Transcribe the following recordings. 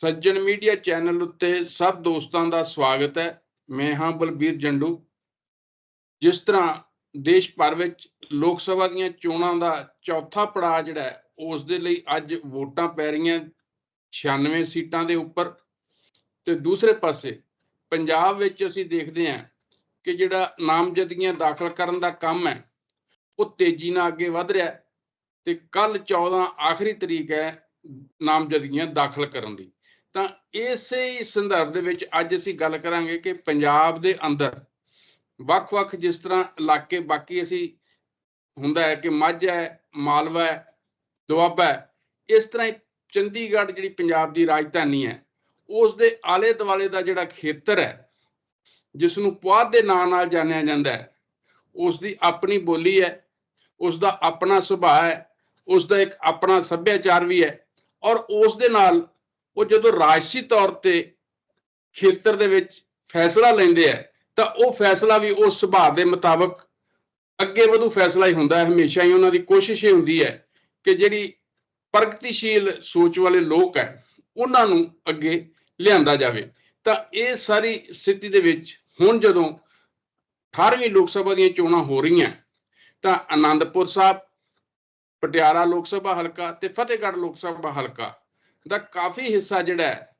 ਸੱਜਣ media channel ਉੱਤੇ ਸਭ ਦੋਸਤਾਂ ਦਾ ਸਵਾਗਤ ਹੈ। ਮੈਂ ਹਾਂ ਬਲਬੀਰ ਜੰਡੂ। ਜਿਸ ਤਰ੍ਹਾਂ ਦੇਸ਼ ਭਰ ਵਿੱਚ ਲੋਕ ਸਭਾ ਦੀਆਂ ਚੋਣਾਂ ਦਾ ਚੌਥਾ ਪੜਾਅ ਜਿਹੜਾ ਹੈ, ਉਸ ਦੇ ਲਈ ਅੱਜ ਵੋਟਾਂ ਪੈ ਰਹੀਆਂ 96 ਸੀਟਾਂ ਦੇ ਉੱਪਰ। ਤੇ ਦੂਸਰੇ ਪਾਸੇ ਪੰਜਾਬ ਵਿੱਚ ਅਸੀਂ ਦੇਖਦੇ ਹਾਂ ਕਿ ਜਿਹੜਾ ਨਾਮਜ਼ਦਗੀਆਂ ਦਾਖਲ ਕਰਨ ਦਾ ਕੰਮ ਹੈ, ਉਹ ਤੇਜ਼ੀ ਨਾਲ ਅੱਗੇ ਵਧ ਰਿਹਾ ਹੈ। ਤੇ ਕੱਲ 14 ਆਖਰੀ ਤਰੀਕ ਹੈ ਨਾਮਜ਼ਦਗੀਆਂ ਦਾਖਲ ਕਰਨ ਦੀ। ਤਾਂ ਇਸੇ ਹੀ ਸੰਦਰਭ ਦੇ ਵਿੱਚ ਅੱਜ ਅਸੀਂ ਗੱਲ ਕਰਾਂਗੇ ਕਿ ਪੰਜਾਬ ਦੇ ਅੰਦਰ ਵੱਖ-ਵੱਖ ਜਿਸ ਤਰ੍ਹਾਂ ਇਲਾਕੇ, ਬਾਕੀ ਅਸੀਂ ਹੁੰਦਾ ਹੈ ਕਿ ਮਾਝਾ ਹੈ, ਮਾਲਵਾ ਹੈ, ਦੁਆਬਾ ਹੈ, ਇਸ ਤਰ੍ਹਾਂ ਹੀ ਚੰਡੀਗੜ੍ਹ ਜਿਹੜੀ ਪੰਜਾਬ ਦੀ ਰਾਜਧਾਨੀ ਹੈ ਉਸ ਦੇ ਆਲੇ ਦੁਆਲੇ ਦਾ ਜਿਹੜਾ ਖੇਤਰ ਹੈ ਜਿਸ ਨੂੰ ਪੁਆਧ ਦੇ ਨਾਂ ਨਾਲ ਜਾਣਿਆ ਜਾਂਦਾ ਹੈ ਉਸ ਦੀ ਆਪਣੀ ਬੋਲੀ ਹੈ ਉਸ ਦਾ ਆਪਣਾ ਸੁਭਾਅ ਹੈ ਉਸ ਦਾ ਇੱਕ ਆਪਣਾ ਸੱਭਿਆਚਾਰ ਵੀ ਹੈ ਔਰ ਉਸ ਦੇ ਨਾਲ ਉਹ ਜਦੋਂ ਰਾਜਸੀ ਤੌਰ ਤੇ ਖੇਤਰ ਦੇ ਵਿੱਚ ਫੈਸਲਾ ਲੈਂਦੇ ਆ, ਤਾਂ ਉਹ ਫੈਸਲਾ ਵੀ ਉਸ ਸੁਭਾਅ ਦੇ ਮੁਤਾਬਕ ਅੱਗੇ ਵਧੂ ਫੈਸਲਾ ਹੀ ਹੁੰਦਾ ਹੈ, ਹਮੇਸ਼ਾ ਹੀ ਉਹਨਾਂ ਦੀ ਕੋਸ਼ਿਸ਼ ਇਹ ਹੁੰਦੀ ਹੈ ਕਿ ਜਿਹੜੀ ਪ੍ਰਗਤੀਸ਼ੀਲ ਸੋਚ ਵਾਲੇ ਲੋਕ ਹੈ, ਉਹਨਾਂ ਨੂੰ ਅੱਗੇ ਲਿਆਂਦਾ ਜਾਵੇ। ਤਾਂ ਇਹ ਸਾਰੀ ਸਥਿਤੀ ਦੇ ਵਿੱਚ ਹੁਣ ਜਦੋਂ 18ਵੀਂ ਲੋਕ ਸਭਾ ਦੀਆਂ ਚੋਣਾਂ ਹੋ ਰਹੀਆਂ, ਤਾਂ ਆਨੰਦਪੁਰ ਸਾਹਿਬ, ਪਟਿਆਲਾ ਲੋਕ ਸਭਾ ਹਲਕਾ ਤੇ ਫਤਿਹਗੜ੍ਹ ਲੋਕ ਸਭਾ ਹਲਕਾ ਦਾ ਕਾਫੀ ਹਿੱਸਾ ਜਿਹੜਾ ਹੈ,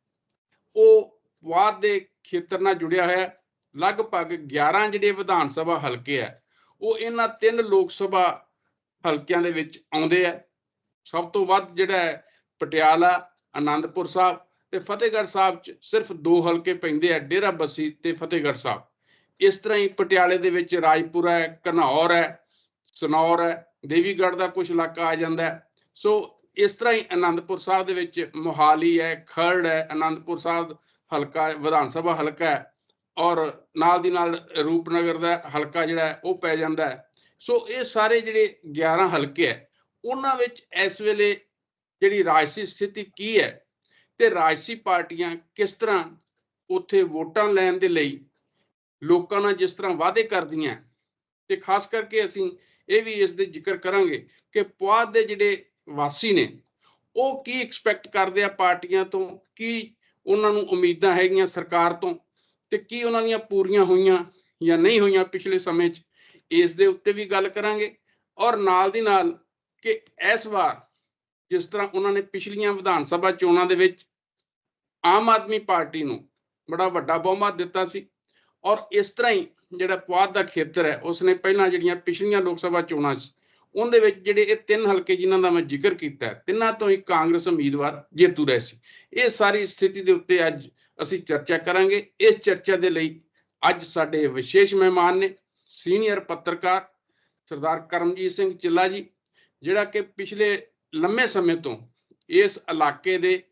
ਉਹ ਵਾਦ ਦੇ ਖੇਤਰ ਨਾਲ ਜੁੜਿਆ ਹੋਇਆ ਹੈ। ਲਗਭਗ 11 ਜਿਹੜੇ ਵਿਧਾਨ ਸਭਾ ਹਲਕੇ ਆ ਉਹ ਇਹਨਾਂ ਤਿੰਨ ਲੋਕ ਸਭਾ ਹਲਕਿਆਂ ਦੇ ਵਿੱਚ ਆਉਂਦੇ ਆ ਸਭ ਤੋਂ ਵੱਧ ਜਿਹੜਾ ਹੈ, ਪਟਿਆਲਾ ਆਨੰਦਪੁਰ ਸਾਹਿਬ ਤੇ ਫਤਿਹਗੜ੍ਹ ਸਾਹਿਬ ਚ ਸਿਰਫ ਦੋ ਹਲਕੇ ਪੈਂਦੇ ਆ ਡੇਰਾ ਬੱਸੀ ਤੇ ਫਤਿਹਗੜ੍ਹ ਸਾਹਿਬ। ਇਸ ਤਰ੍ਹਾਂ ਹੀ ਪਟਿਆਲੇ ਦੇ ਵਿੱਚ ਰਾਜਪੁਰਾ ਹੈ, ਘਨੌਰ ਹੈ, ਸਨੌਰ ਹੈ, ਦੇਵੀਗੜ੍ਹ ਦਾ ਕੁਝ ਇਲਾਕਾ ਆ ਜਾਂਦਾ ਹੈ। ਸੋ ਇਸ ਤਰ੍ਹਾਂ ਹੀ ਆਨੰਦਪੁਰ ਸਾਹਿਬ ਦੇ ਵਿੱਚ ਮੋਹਾਲੀ ਹੈ, ਖਰੜ ਹੈ ਆਨੰਦਪੁਰ ਸਾਹਿਬ ਹਲਕਾ ਵਿਧਾਨ ਸਭਾ ਹਲਕਾ ਹੈ ਔਰ ਨਾਲ ਦੀ ਨਾਲ ਰੂਪਨਗਰ ਦਾ ਹਲਕਾ ਜਿਹੜਾ ਉਹ ਪੈ ਜਾਂਦਾ ਹੈ। ਸੋ ਇਹ ਸਾਰੇ ਜਿਹੜੇ 11 ਹਲਕੇ ਹੈ, ਉਹਨਾਂ ਵਿੱਚ ਇਸ ਵੇਲੇ ਜਿਹੜੀ ਰਾਜਸੀ ਸਥਿਤੀ ਕੀ ਹੈ ਤੇ ਰਾਜਸੀ ਪਾਰਟੀਆਂ ਕਿਸ ਤਰ੍ਹਾਂ ਉੱਥੇ ਵੋਟਾਂ ਲੈਣ ਦੇ ਲਈ ਲੋਕਾਂ ਨਾਲ ਜਿਸ ਤਰ੍ਹਾਂ ਵਾਅਦੇ ਕਰਦੀਆਂ, ਤੇ ਖਾਸ ਕਰਕੇ ਅਸੀਂ ਇਹ ਵੀ ਇਸ ਦੇ ਜ਼ਿਕਰ ਕਰਾਂਗੇ ਕਿ ਪੁਆਧ ਦੇ ਜਿਹੜੇ ਵਾਸੀ ਨੇ। ਉਹ ਕੀ ਐਕਸਪੈਕਟ ਕਰਦੇ ਆ ਪਾਰਟੀਆਂ ਤੋਂ? ਕੀ ਉਹਨਾਂ ਨੂੰ ਉਮੀਦਾਂ ਹੈਗੀਆਂ ਸਰਕਾਰ ਤੋਂ? ਤੇ ਕੀ ਉਹਨਾਂ ਦੀਆਂ ਪੂਰੀਆਂ ਹੋਈਆਂ ਜਾਂ ਨਹੀਂ ਹੋਈਆਂ ਪਿਛਲੇ ਸਮੇਂ 'ਚ? ਇਸ ਦੇ ਉੱਤੇ ਵੀ ਗੱਲ ਕਰਾਂਗੇ। ਔਰ ਨਾਲ ਦੀ ਨਾਲ ਕਿ ਇਸ ਵਾਰ ਜਿਸ ਤਰ੍ਹਾਂ ਉਹਨਾਂ ਨੇ ਪਿਛਲੀਆਂ ਵਿਧਾਨ ਸਭਾ ਚੋਣਾਂ ਦੇ ਵਿੱਚ ਆਮ ਆਦਮੀ ਪਾਰਟੀ ਨੂੰ ਬੜਾ ਵੱਡਾ ਬਹੁਮਤ ਦਿੱਤਾ ਸੀ ਔਰ ਇਸ ਤਰ੍ਹਾਂ ਹੀ ਜਿਹੜਾ ਪੁਆਧ ਦਾ ਖੇਤਰ ਹੈ, ਉਸਨੇ ਪਹਿਲਾਂ ਜਿਹੜੀਆਂ ਪਿਛਲੀਆਂ ਲੋਕ ਸਭਾ ਚੋਣਾਂ 'ਚ ਉਹਦੇ ਵਿੱਚ ਜਿਹੜੇ ਇਹ ਤਿੰਨ ਹਲਕੇ ਜਿਨ੍ਹਾਂ ਦਾ ਮੈਂ ਜ਼ਿਕਰ ਕੀਤਾ ਤਿੰਨਾਂ ਤੋਂ ਹੀ ਕਾਂਗਰਸ ਉਮੀਦਵਾਰ ਜੇਤੂ ਰਹੇ ਸੀ। ਇਹ ਸਾਰੀ ਸਥਿਤੀ ਦੇ ਉੱਤੇ ਅੱਜ ਅਸੀਂ ਚਰਚਾ ਕਰਾਂਗੇ। ਇਸ ਚਰਚਾ ਦੇ ਲਈ ਅੱਜ ਸਾਡੇ ਵਿਸ਼ੇਸ਼ ਮਹਿਮਾਨ ਨੇ ਸੀਨੀਅਰ ਪੱਤਰਕਾਰ ਸਰਦਾਰ ਕਰਮਜੀਤ ਸਿੰਘ ਚਿੱਲਾ ਜੀ, ਜਿਹੜਾ ਕਿ ਪਿਛਲੇ ਲੰਮੇ ਸਮੇਂ ਤੋਂ ਇਸ ਇਲਾਕੇ ਦੇ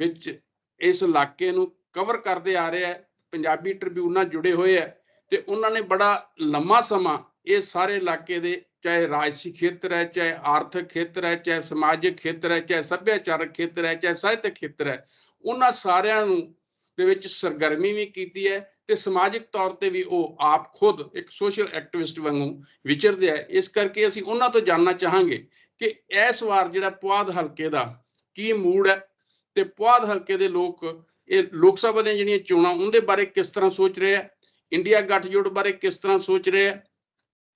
ਵਿੱਚ ਇਸ ਇਲਾਕੇ ਨੂੰ ਕਵਰ ਕਰਦੇ ਆ ਰਿਹਾ ਹੈ, ਪੰਜਾਬੀ ਟ੍ਰਿਬਿਊਨ ਨਾਲ ਜੁੜੇ ਹੋਏ ਹੈ ਤੇ ਉਹਨਾਂ ਨੇ ਬੜਾ ਲੰਮਾ ਸਮਾਂ ਇਹ ਸਾਰੇ ਇਲਾਕੇ ਦੇ ਚਾਹੇ ਰਾਜਸੀ ਖੇਤਰ ਹੈ, ਚਾਹੇ ਆਰਥਿਕ ਖੇਤਰ ਹੈ, ਚਾਹੇ ਸਮਾਜਿਕ ਖੇਤਰ ਹੈ, ਚਾਹੇ ਸੱਭਿਆਚਾਰਕ ਖੇਤਰ ਹੈ, ਚਾਹੇ ਸਾਹਿਤਕ ਖੇਤਰ ਹੈ, ਉਹਨਾਂ ਸਾਰਿਆਂ ਨੂੰ ਦੇ ਵਿੱਚ ਸਰਗਰਮੀ ਵੀ ਕੀਤੀ ਹੈ ਤੇ ਸਮਾਜਿਕ ਤੌਰ ਤੇ ਵੀ ਉਹ ਆਪ ਖੁਦ ਇੱਕ ਸੋਸ਼ਲ ਐਕਟਿਵਿਸਟ ਵਾਂਗੂ ਵਿਚਰਦੇ ਆ। ਇਸ ਕਰਕੇ ਅਸੀਂ ਉਹਨਾਂ ਤੋਂ ਜਾਨਣਾ ਚਾਹਾਂਗੇ ਕਿ ਇਸ ਵਾਰ ਜਿਹੜਾ ਪੁਆਧ ਹਲਕੇ ਦਾ ਕੀ ਮੂਡ ਹੈ ਤੇ ਪੁਆਧ ਹਲਕੇ ਦੇ ਲੋਕ, ਇਹ ਲੋਕ ਸਭਾ ਦੀਆਂ ਜਿਹੜੀਆਂ ਚੋਣਾਂ, ਉਹਦੇ ਬਾਰੇ ਕਿਸ ਤਰ੍ਹਾਂ ਸੋਚ ਰਹੇ ਆ? ਇੰਡੀਆ ਗੱਠਜੋੜ ਬਾਰੇ ਕਿਸ ਤਰ੍ਹਾਂ ਸੋਚ ਰਹੇ ਆ?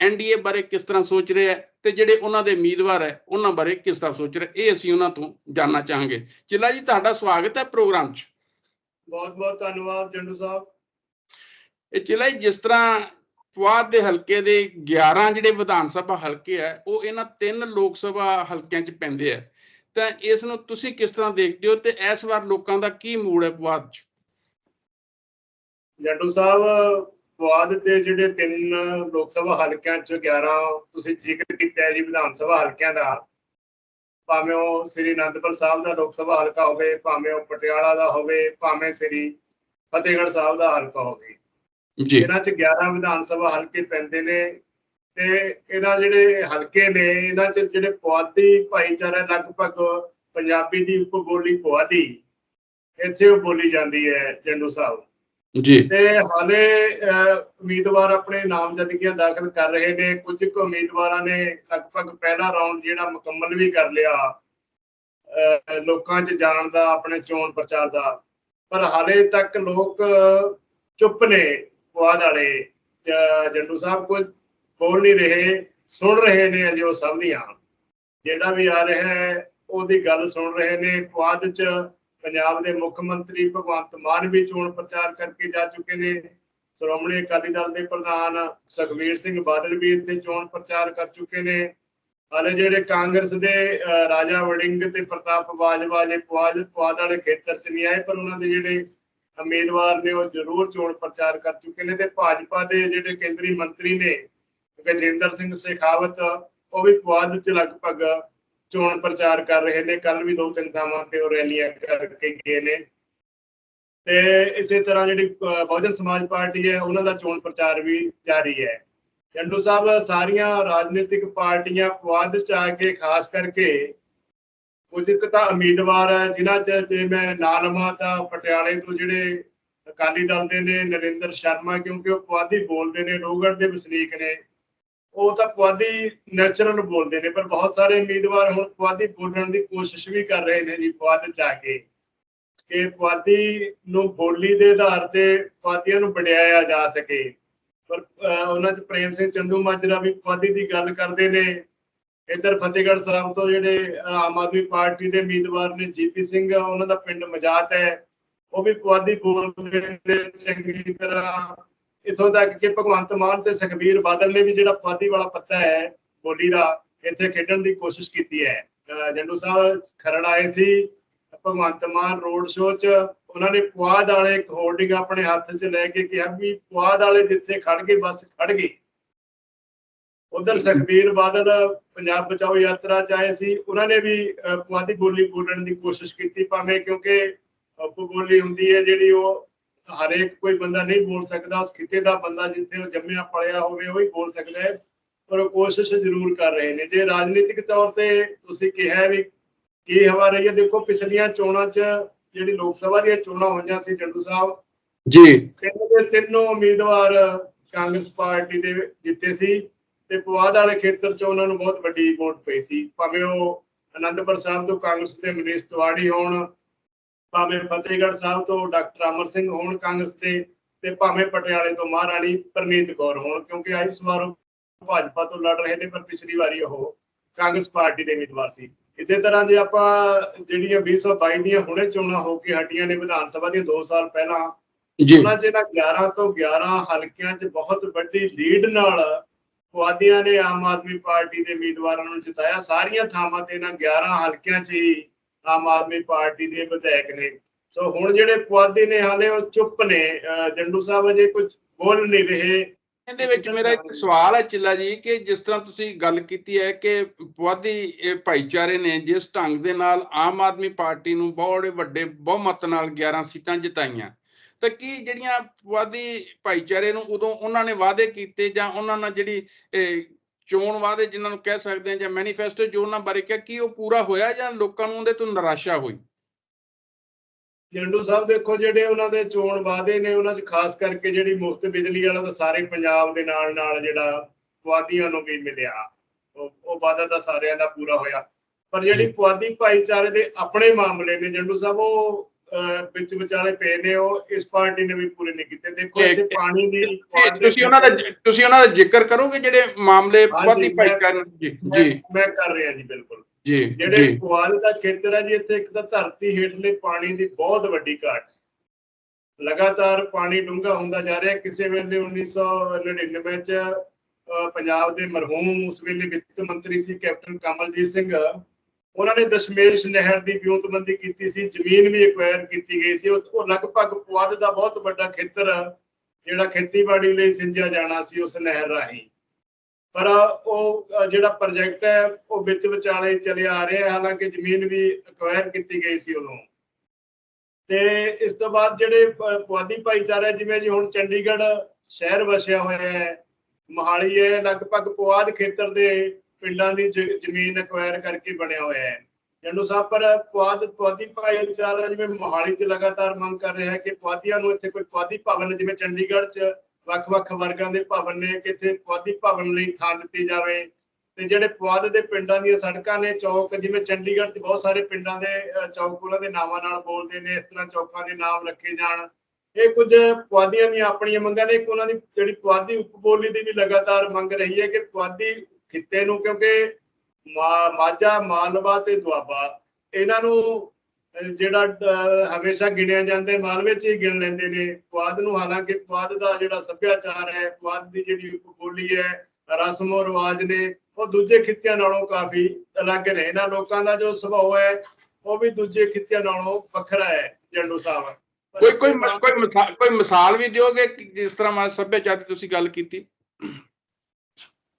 ਐਨਡੀਏ ਬਾਰੇ ਕਿਸ ਤਰ੍ਹਾਂ ਸੋਚ ਰਹੇ ਆ ਤੇ ਜਿਹੜੇ ਉਹਨਾਂ ਦੇ ਉਮੀਦਵਾਰ ਹੈ ਉਹਨਾਂ ਬਾਰੇ ਕਿਸ ਤਰ੍ਹਾਂ ਸੋਚ ਰਹੇ ਇਹ ਅਸੀਂ ਉਹਨਾਂ ਤੋਂ ਜਾਨਣਾ ਚਾਹਾਂਗੇ। ਚਿੱਲਾ ਜੀ ਤੁਹਾਡਾ ਸਵਾਗਤ ਹੈ ਪ੍ਰੋਗਰਾਮ 'ਚ। ਬਹੁਤ ਬਹੁਤ ਧੰਨਵਾਦ ਜੰਡੂ ਸਾਹਿਬ। ਇਹ ਚਿੱਲਾ ਜੀ ਜਿਸ ਤਰ੍ਹਾਂ ਪੁਆਧ ਦੇ ਹਲਕੇ ਦੇ 11 ਜਿਹੜੇ ਵਿਧਾਨ ਸਭਾ ਹਲਕੇ ਆ ਉਹ ਇਹਨਾਂ ਤਿੰਨ ਲੋਕ ਸਭਾ ਹਲਕਿਆਂ 'ਚ ਪੈਂਦੇ ਆ ਤਾਂ ਇਸ ਨੂੰ ਤੁਸੀਂ ਕਿਸ ਤਰ੍ਹਾਂ ਦੇਖਦੇ ਹੋ ਤੇ ਇਸ ਵਾਰ ਲੋਕਾਂ ਦਾ ਕੀ ਮੂਡ ਹੈ ਪੁਆਧ 'ਚ? ਜੰਡੂ ਸਾਹਿਬ ਪੁਆਧ ਦੇ ਜਿਹੜੇ ਤਿੰਨ ਲੋਕ ਸਭਾ ਹਲਕਿਆਂ ਚ 11 ਤੁਸੀਂ ਜ਼ਿਕਰ ਕੀਤਾ ਜੀ ਵਿਧਾਨ ਸਭਾ ਹਲਕਿਆਂ ਦਾ ਭਾਵੇਂ ਉਹ ਸ੍ਰੀ ਅਨੰਦਪੁਰ ਸਾਹਿਬ ਦਾ ਲੋਕ ਸਭਾ ਹਲਕਾ ਹੋਵੇ ਭਾਵੇਂ ਉਹ ਪਟਿਆਲਾ ਦਾ ਹੋਵੇ ਭਾਵੇਂ ਸ੍ਰੀ ਫਤਿਹਗੜ੍ਹ ਸਾਹਿਬ ਦਾ ਹਲਕਾ ਹੋਵੇ। ਜੀ। ਇਹਨਾਂ ਚ 11 ਵਿਧਾਨ ਸਭਾ ਹਲਕੇ ਪੈਂਦੇ ਨੇ ਤੇ ਇਹਨਾਂ ਜਿਹੜੇ ਹਲਕੇ ਨੇ ਇਹਨਾਂ ਚ ਜਿਹੜੇ ਪੁਆਧੀ ਭਾਈਚਾਰਾ ਲਗਭਗ ਪੰਜਾਬੀ ਦੀ ਉਪਬੋਲੀ ਪੁਆਧੀ ਇੱਥੇ ਉਹ ਬੋਲੀ ਜਾਂਦੀ ਹੈ ਜੰਡੂ ਸਾਹਿਬ। ਜੀ। ਤੇ ਹਾਲੇ ਉਮੀਦਵਾਰ ਆਪਣੇ ਨਾਮਜ਼ਦਗੀਆਂ ਦਾਖਲ ਕਰ ਰਹੇ ਨੇ, ਕੁਝ ਕੁ ਉਮੀਦਵਾਰਾਂ ਨੇ ਲਗਭਗ ਪਹਿਲਾ ਰਾਉਂਡ ਜਿਹੜਾ ਮੁਕੰਮਲ ਵੀ ਕਰ ਲਿਆ ਲੋਕਾਂ 'ਚ ਜਾਣ ਦਾ, ਆਪਣੇ ਚੋਣ ਪ੍ਰਚਾਰ ਦਾ। ਪਰ ਹਾਲੇ ਤੱਕ ਲੋਕ ਚੁੱਪ ਨੇ ਪੁਆਧ ਵਾਲੇ ਜੰਡੂ ਸਾਹਿਬ ਕੁਝ ਬੋਲ ਨਹੀਂ ਰਹੇ, ਸੁਣ ਰਹੇ ਨੇ ਅਜੇ ਉਹ ਸਭ ਦੀਆਂ। ਜਿਹੜਾ ਵੀ ਆ ਰਿਹਾ ਹੈ, ਉਹਦੀ ਗੱਲ ਸੁਣ ਰਹੇ ਨੇ ਪੁਆਧ 'ਚ ਪੰਜਾਬ ਦੇ ਮੁੱਖ ਮੰਤਰੀ ਭਗਵੰਤ ਮਾਨ ਵੀ ਚੋਣ ਪ੍ਰਚਾਰ ਕਰਕੇ ਜਾ ਚੁੱਕੇ ਨੇ। ਸ਼੍ਰੋਮਣੀ ਅਕਾਲੀ ਦਲ ਦੇ ਪ੍ਰਧਾਨ ਸੁਖਬੀਰ ਸਿੰਘ ਬਾਦਲ ਵੀ ਇੱਥੇ ਚੋਣ ਪ੍ਰਚਾਰ ਕਰ ਚੁੱਕੇ ਨੇ। ਹਾਲੇ ਜਿਹੜੇ ਕਾਂਗਰਸ ਦੇ ਰਾਜਾ ਵੜਿੰਗ ਤੇ ਪ੍ਰਤਾਪ ਬਾਜਵਾ ਜੇ ਪੁਆਜ ਪੁਆਧ ਵਾਲੇ ਖੇਤਰ 'ਚ ਨਹੀਂ ਆਏ, ਪਰ ਉਹਨਾਂ ਦੇ ਜਿਹੜੇ ਉਮੀਦਵਾਰ ਨੇ ਉਹ ਜ਼ਰੂਰ ਚੋਣ ਪ੍ਰਚਾਰ ਕਰ ਚੁੱਕੇ ਨੇ ਤੇ ਭਾਜਪਾ ਦੇ ਜਿਹੜੇ ਕੇਂਦਰੀ ਮੰਤਰੀ ਨੇ ਗਜਿੰਦਰ ਸਿੰਘ ਸ਼ੇਖਾਵਤ, ਉਹ ਵੀ ਪੁਆਦ 'ਚ ਲਗਭਗ ਚੋਣ ਪ੍ਰਚਾਰ ਕਰ ਰਹੇ ਨੇ। ਕੱਲ ਵੀ ਦੋ ਤਿੰਨ ਥਾਵਾਂ ਤੇ ਉਹ ਰੈਲੀਆਂ ਕਰਕੇ ਗਏ ਨੇ। ਤੇ ਇਸੇ ਤਰ੍ਹਾਂ ਜਿਹੜੀ ਬਹੁਜਨ ਸਮਾਜ ਪਾਰਟੀ ਹੈ, ਉਹਨਾਂ ਦਾ ਚੋਣ ਪ੍ਰਚਾਰ ਵੀ ਜਾਰੀ ਹੈ। ਜੰਡੂ ਸਾਹਿਬ, ਸਾਰੀਆਂ ਰਾਜਨੀਤਿਕ ਪਾਰਟੀਆਂ ਪੁਆਧ ਚ ਆ ਕੇ, ਖਾਸ ਕਰਕੇ ਕੁਝ ਕੁ ਤਾਂ ਉਮੀਦਵਾਰ ਹੈ ਜਿਨ੍ਹਾਂ ਚ ਜੇ ਮੈਂ ਨਾਂ ਲਵਾਂ ਤਾਂ ਪਟਿਆਲੇ ਤੋਂ ਜਿਹੜੇ ਅਕਾਲੀ ਦਲ ਦੇ ਨੇ, ਨਰਿੰਦਰ ਸ਼ਰਮਾ, ਕਿਉਂਕਿ ਉਹ ਪੁਆਧੀ ਬੋਲਦੇ ਨੇ ਲੋਹਗੜ੍ਹ ਦੇ ਵਸਨੀਕ ਨੇ। ਉਹ ਤਾਂ ਪੁਆਧੀ ਨੈਚੁਰਲ ਬੋਲਦੇ ਨੇ, ਪਰ ਬਹੁਤ ਸਾਰੇ ਉਮੀਦਵਾਰ ਹੁਣ ਪੁਆਧੀ ਬੋਲਣ ਦੀ ਕੋਸ਼ਿਸ਼ ਵੀ ਕਰ ਰਹੇ ਨੇ ਜੀ, ਪੁਆਧ ਚ ਆ ਕੇ। ਕਿ ਪੁਆਧੀ ਨੂੰ ਬੋਲੀ ਦੇ ਆਧਾਰ ਤੇ ਪੁਆਧੀਆਂ ਨੂੰ ਵਡਿਆਇਆ ਜਾ ਸਕੇ। ਪਰ ਉਹਨਾਂ ਚ ਪ੍ਰੇਮ ਸਿੰਘ ਚੰਦੂ ਮਾਜਰਾ ਵੀ ਪੁਆਧੀ ਦੀ ਗੱਲ ਕਰਦੇ ਨੇ। ਇੱਧਰ ਫਤਿਹਗੜ੍ਹ ਸਾਹਿਬ ਤੋਂ ਜਿਹੜੇ ਆਮ ਆਦਮੀ ਪਾਰਟੀ ਦੇ ਉਮੀਦਵਾਰ ਨੇ ਜੀਪੀ ਸਿੰਘ, ਉਹਨਾਂ ਦਾ ਪਿੰਡ ਮਜਾਤ ਹੈ। ਉਹ ਵੀ ਪੁਆਧੀ ਬੋਲਦੇ ਨੇ, ਚੰਗੀ ਤਰ੍ਹਾਂ ਇਥੋਂ ਤੱਕ ਕਿ ਭਗਵੰਤ ਮਾਨ ਤੇ ਸੁਖਬੀਰ ਬਾਦਲ ਨੇ ਵੀ ਜਿਹੜਾ ਪੁਆਧੀ ਵਾਲਾ ਪੱਤਾ ਹੈ, ਬੋਲੀ ਦਾ, ਇੱਥੇ ਖੇਡਣ ਦੀ ਕੋਸ਼ਿਸ਼ ਕੀਤੀ ਹੈ। ਜੰਡੂ ਸਾਹਿਬ ਖਰੜ ਆਏ ਸੀ, ਭਗਵੰਤ ਮਾਨ ਰੋਡ ਸ਼ੋਅ 'ਚ, ਉਹਨਾਂ ਨੇ ਪੁਆਧ ਵਾਲੇ ਇੱਕ ਹੋਰਡਿੰਗ ਆਪਣੇ ਹੱਥ 'ਚ ਲੈ ਕੇ ਕਿਹਾ ਵੀ ਪੁਆਧ ਵਾਲੇ ਜਿੱਥੇ ਖੜ ਗਏ, ਬਸ ਖੜ ਗਏ। ਉਧਰ ਸੁਖਬੀਰ ਬਾਦਲ ਪੰਜਾਬ ਬਚਾਓ ਯਾਤਰਾ 'ਚ ਆਏ ਸੀ, ਉਹਨਾਂ ਨੇ ਵੀ ਪੁਆਧੀ ਬੋਲੀ ਬੋਲਣ ਦੀ ਕੋਸ਼ਿਸ਼ ਕੀਤੀ, ਭਾਵੇਂ ਕਿਉਂਕਿ ਬੋਲੀ ਹੁੰਦੀ ਹੈ ਜਿਹੜੀ ਉਹ ਹਰੇਕ ਕੋਈ ਬੰਦਾ ਨਹੀਂ ਬੋਲ ਸਕਦਾ ਉਸ ਖਿੱਤੇ ਦਾ ਬੰਦਾ ਜਿੱਥੇ ਉਹ ਜੰਮਿਆ ਪਲਿਆ ਹੋਵੇ ਉਹ ਹੀ ਬੋਲ ਸਕਦਾ ਹੈ ਪਰ ਕੋਸ਼ਿਸ਼ ਜ਼ਰੂਰ ਕਰ ਰਹੇ ਨੇ। ਜੇ ਰਾਜਨੀਤਿਕ ਤੌਰ ਤੇ ਤੁਸੀਂ ਕਿਹਾ ਵੀ ਕੀ ਹਵਾ ਰਹੀ ਹੈ ਦੇਖੋ ਪਿਛਲੀਆਂ ਚੋਣਾਂ 'ਚ ਜਿਹੜੀ ਲੋਕ ਸਭਾ ਦੀਆਂ ਚੋਣਾਂ ਹੋਈਆਂ ਸੀ ਜੰਡੂ ਸਾਹਿਬ ਜੀ। ਤਿੰਨ ਦੇ ਤਿੰਨੋਂ ਉਮੀਦਵਾਰ ਕਾਂਗਰਸ ਪਾਰਟੀ ਦੇ ਜਿੱਤੇ ਸੀ ਤੇ ਪੁਆਧ ਵਾਲੇ ਖੇਤਰ 'ਚ ਉਹਨਾਂ ਨੂੰ ਬਹੁਤ ਵੱਡੀ ਵੋਟ ਪਈ ਸੀ। ਭਾਵੇਂ ਉਹ ਅਨੰਦਪੁਰ ਸਾਹਿਬ ਤੋਂ ਕਾਂਗਰਸ ਦੇ ਮਨੀਸ਼ ਤਿਵਾੜੀ ਹੋਣ ਭਾਵੇਂ ਫਤਿਹਗੜ੍ਹ ਸਾਹਿਬ ਤੋਂ ਡਾਕਟਰ ਅਮਰ ਸਿੰਘ ਹੋਣ ਕਾਂਗਰਸ ਦੇ ਤੇ ਭਾਵੇਂ ਪਟਿਆਲੇ ਤੋਂ ਮਹਾਰਾਣੀ ਪ੍ਰਨੀਤ ਕੌਰ ਹੋਣ ਕਿਉਂਕਿ ਇਸ ਵਾਰ ਉਹ ਭਾਜਪਾ ਤੋਂ ਲੜ ਰਹੇ ਨੇ ਪਰ ਪਿਛਲੀ ਵਾਰੀ ਉਹ ਕਾਂਗਰਸ ਪਾਰਟੀ ਦੇ ਉਮੀਦਵਾਰ ਸੀ। ਇਸੇ ਤਰ੍ਹਾਂ ਜੇ ਆਪਾਂ ਜਿਹੜੀਆਂ 2022 ਦੀਆਂ ਹੁਣੇ ਚੋਣਾਂ ਹੋ ਕੇ ਹਟੀਆਂ ਨੇ ਵਿਧਾਨ ਸਭਾ ਦੀਆਂ 2 ਸਾਲ ਪਹਿਲਾਂ ਜੀ। ਉਹਨਾਂ 'ਚ ਇਹਨਾਂ 11 ਤੋਂ 11 ਹਲਕਿਆਂ 'ਚ ਬਹੁਤ ਵੱਡੀ ਲੀਡ ਨਾਲ ਪੁਆਧੀਆਂ ਨੇ ਆਮ ਆਦਮੀ ਪਾਰਟੀ ਦੇ ਉਮੀਦਵਾਰਾਂ ਨੂੰ ਜਿਤਾਇਆ। ਸਾਰੀਆਂ ਥਾਵਾਂ ਤੇ ਇਹਨਾਂ 11 ਹਲਕਿਆਂ 'ਚ ਹੀ ਆਮ ਆਦਮੀ ਪਾਰਟੀ ਦੇ ਵਿਧਾਇਕ ਨੇ। ਸੋ ਹੁਣ ਜਿਹੜੇ ਪੁਆਧੀ ਨੇ ਹਾਲੇ ਉਹ ਚੁੱਪ ਨੇ। ਜੰਡੂ ਸਾਹਿਬ ਅਜੇ ਕੁਝ ਬੋਲ ਨਹੀਂ ਰਹੇ। ਇਹਦੇ ਵਿੱਚ ਮੇਰਾ ਇੱਕ ਸਵਾਲ ਹੈ ਚਿੱਲਾ ਜੀ ਕਿ ਜਿਸ ਤਰ੍ਹਾਂ ਤੁਸੀਂ ਗੱਲ ਕੀਤੀ ਹੈ ਕਿ ਪੁਆਧੀ ਭਾਈਚਾਰੇ ਨੇ ਜਿਸ ਢੰਗ ਦੇ ਨਾਲ ਆਮ ਆਦਮੀ ਪਾਰਟੀ ਨੂੰ ਬਹੁਤ ਵੱਡੇ ਬਹੁਮਤ ਨਾਲ 11 ਸੀਟਾਂ ਜਿਤਾਈਆਂ, ਤਾਂ ਕੀ ਜਿਹੜੀਆਂ ਪੁਆਧੀ ਭਾਈਚਾਰੇ ਨੂੰ ਉਦੋਂ ਉਹਨਾਂ ਨੇ ਵਾਅਦੇ ਕੀਤੇ ਜਾਂ ਉਹਨਾਂ ਨਾਲ ਜਿਹੜੀ ਚੋਣ ਵਾਅਦੇ ਜਿਨ੍ਹਾਂ ਨੂੰ ਕਹਿ ਸਕਦੇ ਹਾਂ ਜਾਂ ਮੈਨੀਫੈਸਟੋ ਜੋ ਉਹਨਾਂ ਬਾਰੇ ਕਿਹਾ, ਕੀ ਉਹ ਪੂਰਾ ਹੋਇਆ ਜਾਂ ਲੋਕਾਂ ਨੂੰ ਉਹਦੇ ਤੋਂ ਨਿਰਾਸ਼ਾ ਹੋਈ? ਜੰਡੂ ਸਾਹਿਬ ਦੇਖੋ, ਜਿਹੜੇ ਉਹਨਾਂ ਦੇ ਚੋਣ ਵਾਅਦੇ ਨੇ, ਉਹਨਾਂ 'ਚ ਖਾਸ ਕਰਕੇ ਜਿਹੜੀ ਮੁਫਤ ਬਿਜਲੀ ਵਾਲਾ ਤਾਂ ਸਾਰੇ ਪੰਜਾਬ ਦੇ ਨਾਲ ਨਾਲ ਜਿਹੜਾ ਪੁਆਧੀਆਂ ਨੂੰ ਵੀ ਮਿਲਿਆ। ਉਹ ਵਾਅਦਾ ਤਾਂ ਸਾਰਿਆਂ ਦਾ ਪੂਰਾ ਹੋਇਆ। ਪਰ ਜਿਹੜੀ ਪੁਆਧੀ ਭਾਈਚਾਰੇ ਦੇ ਆਪਣੇ ਮਾਮਲੇ ਨੇ, ਜੰਡੂ ਸਾਹਿਬ, ਉਹ ਵਿੱਚ ਵਿਚਾਲੇ ਪਏ ਨੇ ਉਹ ਇਸ ਪਾਰਟੀ ਨੇ ਵੀ ਪੂਰੇ ਨਹੀਂ ਕੀਤੇ। ਦੇਖੋ ਇੱਥੇ ਪਾਣੀ ਦੀ ਤੁਸੀਂ ਉਹਨਾਂ ਦਾ ਤੁਸੀਂ ਉਹਨਾਂ ਦਾ ਜ਼ਿਕਰ ਕਰੋਗੇ ਜਿਹੜੇ ਮਾਮਲੇ ਮੈਂ- ਭਾਈਚਾਰੇ ਜੀ ਮੈਂ- ਜੀ। ਮੈਂ ਕਰ ਰਿਹਾ ਜੀ ਬਿਲਕੁਲ। ਜੀ ਜਿਹੜੇ ਪੁਆਧ ਦਾ ਖੇਤਰ ਹੈ ਜੀ ਇੱਥੇ ਇੱਕ ਤਾਂ ਧਰਤੀ ਹੇਠਲੇ ਪਾਣੀ ਦੀ ਬਹੁਤ ਵੱਡੀ ਘਾਟ ਲਗਾਤਾਰ ਪਾਣੀ ਡੂੰਘਾ ਹੁੰਦਾ ਜਾ ਰਿਹਾ ਕਿਸੇ ਵੇਲੇ 1999 ਚ ਪੰਜਾਬ ਦੇ ਮਰਹੂਮ ਉਸ ਵੇਲੇ ਵਿੱਤ ਮੰਤਰੀ ਸੀ ਕੈਪਟਨ ਕਮਲਜੀਤ ਸਿੰਘ। ਉਹਨਾਂ ਨੇ ਦਸ਼ਮੇਸ਼ ਨਹਿਰ ਦੀ ਵਿਉਂਤਬੰਦੀ ਕੀਤੀ ਸੀ, ਜ਼ਮੀਨ ਵੀ ਐਕਵਾਇਰ ਕੀਤੀ ਗਈ ਸੀ। ਉਸ ਉਹ ਲਗਭਗ ਪੁਆਧ ਦਾ ਬਹੁਤ ਵੱਡਾ ਖੇਤਰ, ਜਿਹੜਾ ਖੇਤੀਬਾੜੀ ਲਈ ਸਿੰਜਿਆ ਜਾਣਾ ਸੀ ਉਸ ਨਹਿਰ ਰਾਹੀਂ। ਪਰ ਉਹ ਜਿਹੜਾ ਪ੍ਰੋਜੈਕਟ ਹੈ, ਉਹ ਵਿੱਚ ਵਿਚਾਲੇ ਚੱਲਿਆ ਆ ਰਿਹਾ ਹੈ ਹਾਲਾਂਕਿ ਜ਼ਮੀਨ ਵੀ ਐਕਵਾਇਰ ਕੀਤੀ ਗਈ ਸੀ ਉਦੋਂ। ਤੇ ਇਸ ਤੋਂ ਬਾਅਦ ਜਿਹੜੇ ਪੁਆਧੀ ਭਾਈਚਾਰਾ, ਜਿਵੇਂ ਜੀ ਹੁਣ ਚੰਡੀਗੜ੍ਹ ਸ਼ਹਿਰ ਵਸਿਆ ਹੋਇਆ ਹੈ, ਮੋਹਾਲੀ ਹੈ, ਲਗਭਗ ਪੁਆਧ ਖੇਤਰ ਦੇ ਪਿੰਡਾਂ ਦੀ ਜ਼ਮੀਨ ਐਕਵਾਇਰ ਕਰਕੇ ਬਣਿਆ ਹੋਇਆ ਹੈ। ਜੰਡੂ ਸਾਹਿਬ, ਪਰ ਪੁਆਧ, ਪੁਆਧੀ ਭਾਈਚਾਰਾ ਜਿਵੇਂ ਮੋਹਾਲੀ 'ਚ ਲਗਾਤਾਰ ਮੰਗ ਕਰ ਰਿਹਾ ਹੈ ਕਿ ਪੁਆਧੀਆਂ ਨੂੰ ਇੱਥੇ ਕੋਈ ਪੁਆਧੀ ਭਵਨ, ਜਿਵੇਂ ਚੰਡੀਗੜ੍ਹ 'ਚ ਵੱਖ-ਵੱਖ ਵਰਗਾਂ ਦੇ ਭਵਨ ਨੇ, ਕਿ ਇੱਥੇ ਪੁਆਧੀ ਭਵਨ ਲਈ ਥਾਂ ਦਿੱਤੀ ਜਾਵੇ। ਤੇ ਜਿਹੜੇ ਪੁਆਧ ਦੇ ਪਿੰਡਾਂ ਦੀਆਂ ਸੜਕਾਂ ਨੇ, ਚੌਕ, ਜਿਵੇਂ ਚੰਡੀਗੜ੍ਹ 'ਚ ਬਹੁਤ ਸਾਰੇ ਪਿੰਡਾਂ ਦੇ ਚੌਕ ਉਹਨਾਂ ਦੇ ਨਾਮਾਂ ਨਾਲ ਬੋਲਦੇ ਨੇ, ਇਸ ਤਰ੍ਹਾਂ ਚੌਕਾਂ ਦੇ ਨਾਮ ਰੱਖੇ ਜਾਣ। ਇਹ ਕੁਝ ਪੁਆਧੀਆਂ ਦੀਆਂ ਆਪਣੀਆਂ ਮੰਗਾਂ ਨੇ, ਇੱਕ ਉਹਨਾਂ ਦੀ ਜਿਹੜੀ ਪੁਆਧੀ ਉਪਬੋਲੀ ਦੀ ਵੀ ਲਗਾਤਾਰ ਮੰਗ ਰਹੀ ਹੈ ਕਿ ਪੁਆਧੀ ਖਿੱਤੇ ਨੂੰ ਕਿਉਂਕਿ ਮਾਝਾ ਮਾਲਵਾ ਤੇ ਦੁਆਬਾ ਇਹਨਾਂ ਨੂੰ ਜਿਹੜਾ ਹਮੇਸ਼ਾ ਗਿਣਿਆ ਜਾਂਦਾ ਮਾਲਵੇ 'ਚ ਹੀ ਗਿਣ ਲੈਂਦੇ ਨੇ। ਪੁਆਧ ਨੂੰ ਹਾਲਾਂਕਿ ਪੁਆਧ ਦਾ ਜਿਹੜਾ ਸੱਭਿਆਚਾਰ ਹੈ ਪੁਆਧ ਦੀ ਜਿਹੜੀ ਉਪਬੋਲੀ ਹੈ ਰਸਮੋ ਰਿਵਾਜ ਨੇ ਉਹ ਦੂਜੇ ਖਿੱਤਿਆਂ ਨਾਲੋਂ ਕਾਫੀ ਅਲੱਗ ਨੇ। ਇਹਨਾਂ ਲੋਕਾਂ ਦਾ ਜੋ ਸੁਭਾਅ ਹੈ ਉਹ ਵੀ ਦੂਜੇ ਖਿੱਤਿਆਂ ਨਾਲੋਂ ਵੱਖਰਾ ਹੈ ਜੰਡੂ ਸਾਹਿਬ। ਕੋਈ ਕੋਈ ਕੋਈ ਮਿਸਾਲ ਕੋਈ ਮਿਸਾਲ ਵੀ ਦਿਓਗੇ ਜਿਸ ਤਰ੍ਹਾਂ ਮਾ ਸੱਭਿਆਚਾਰ ਦੀ ਤੁਸੀਂ ਗੱਲ ਕੀਤੀ?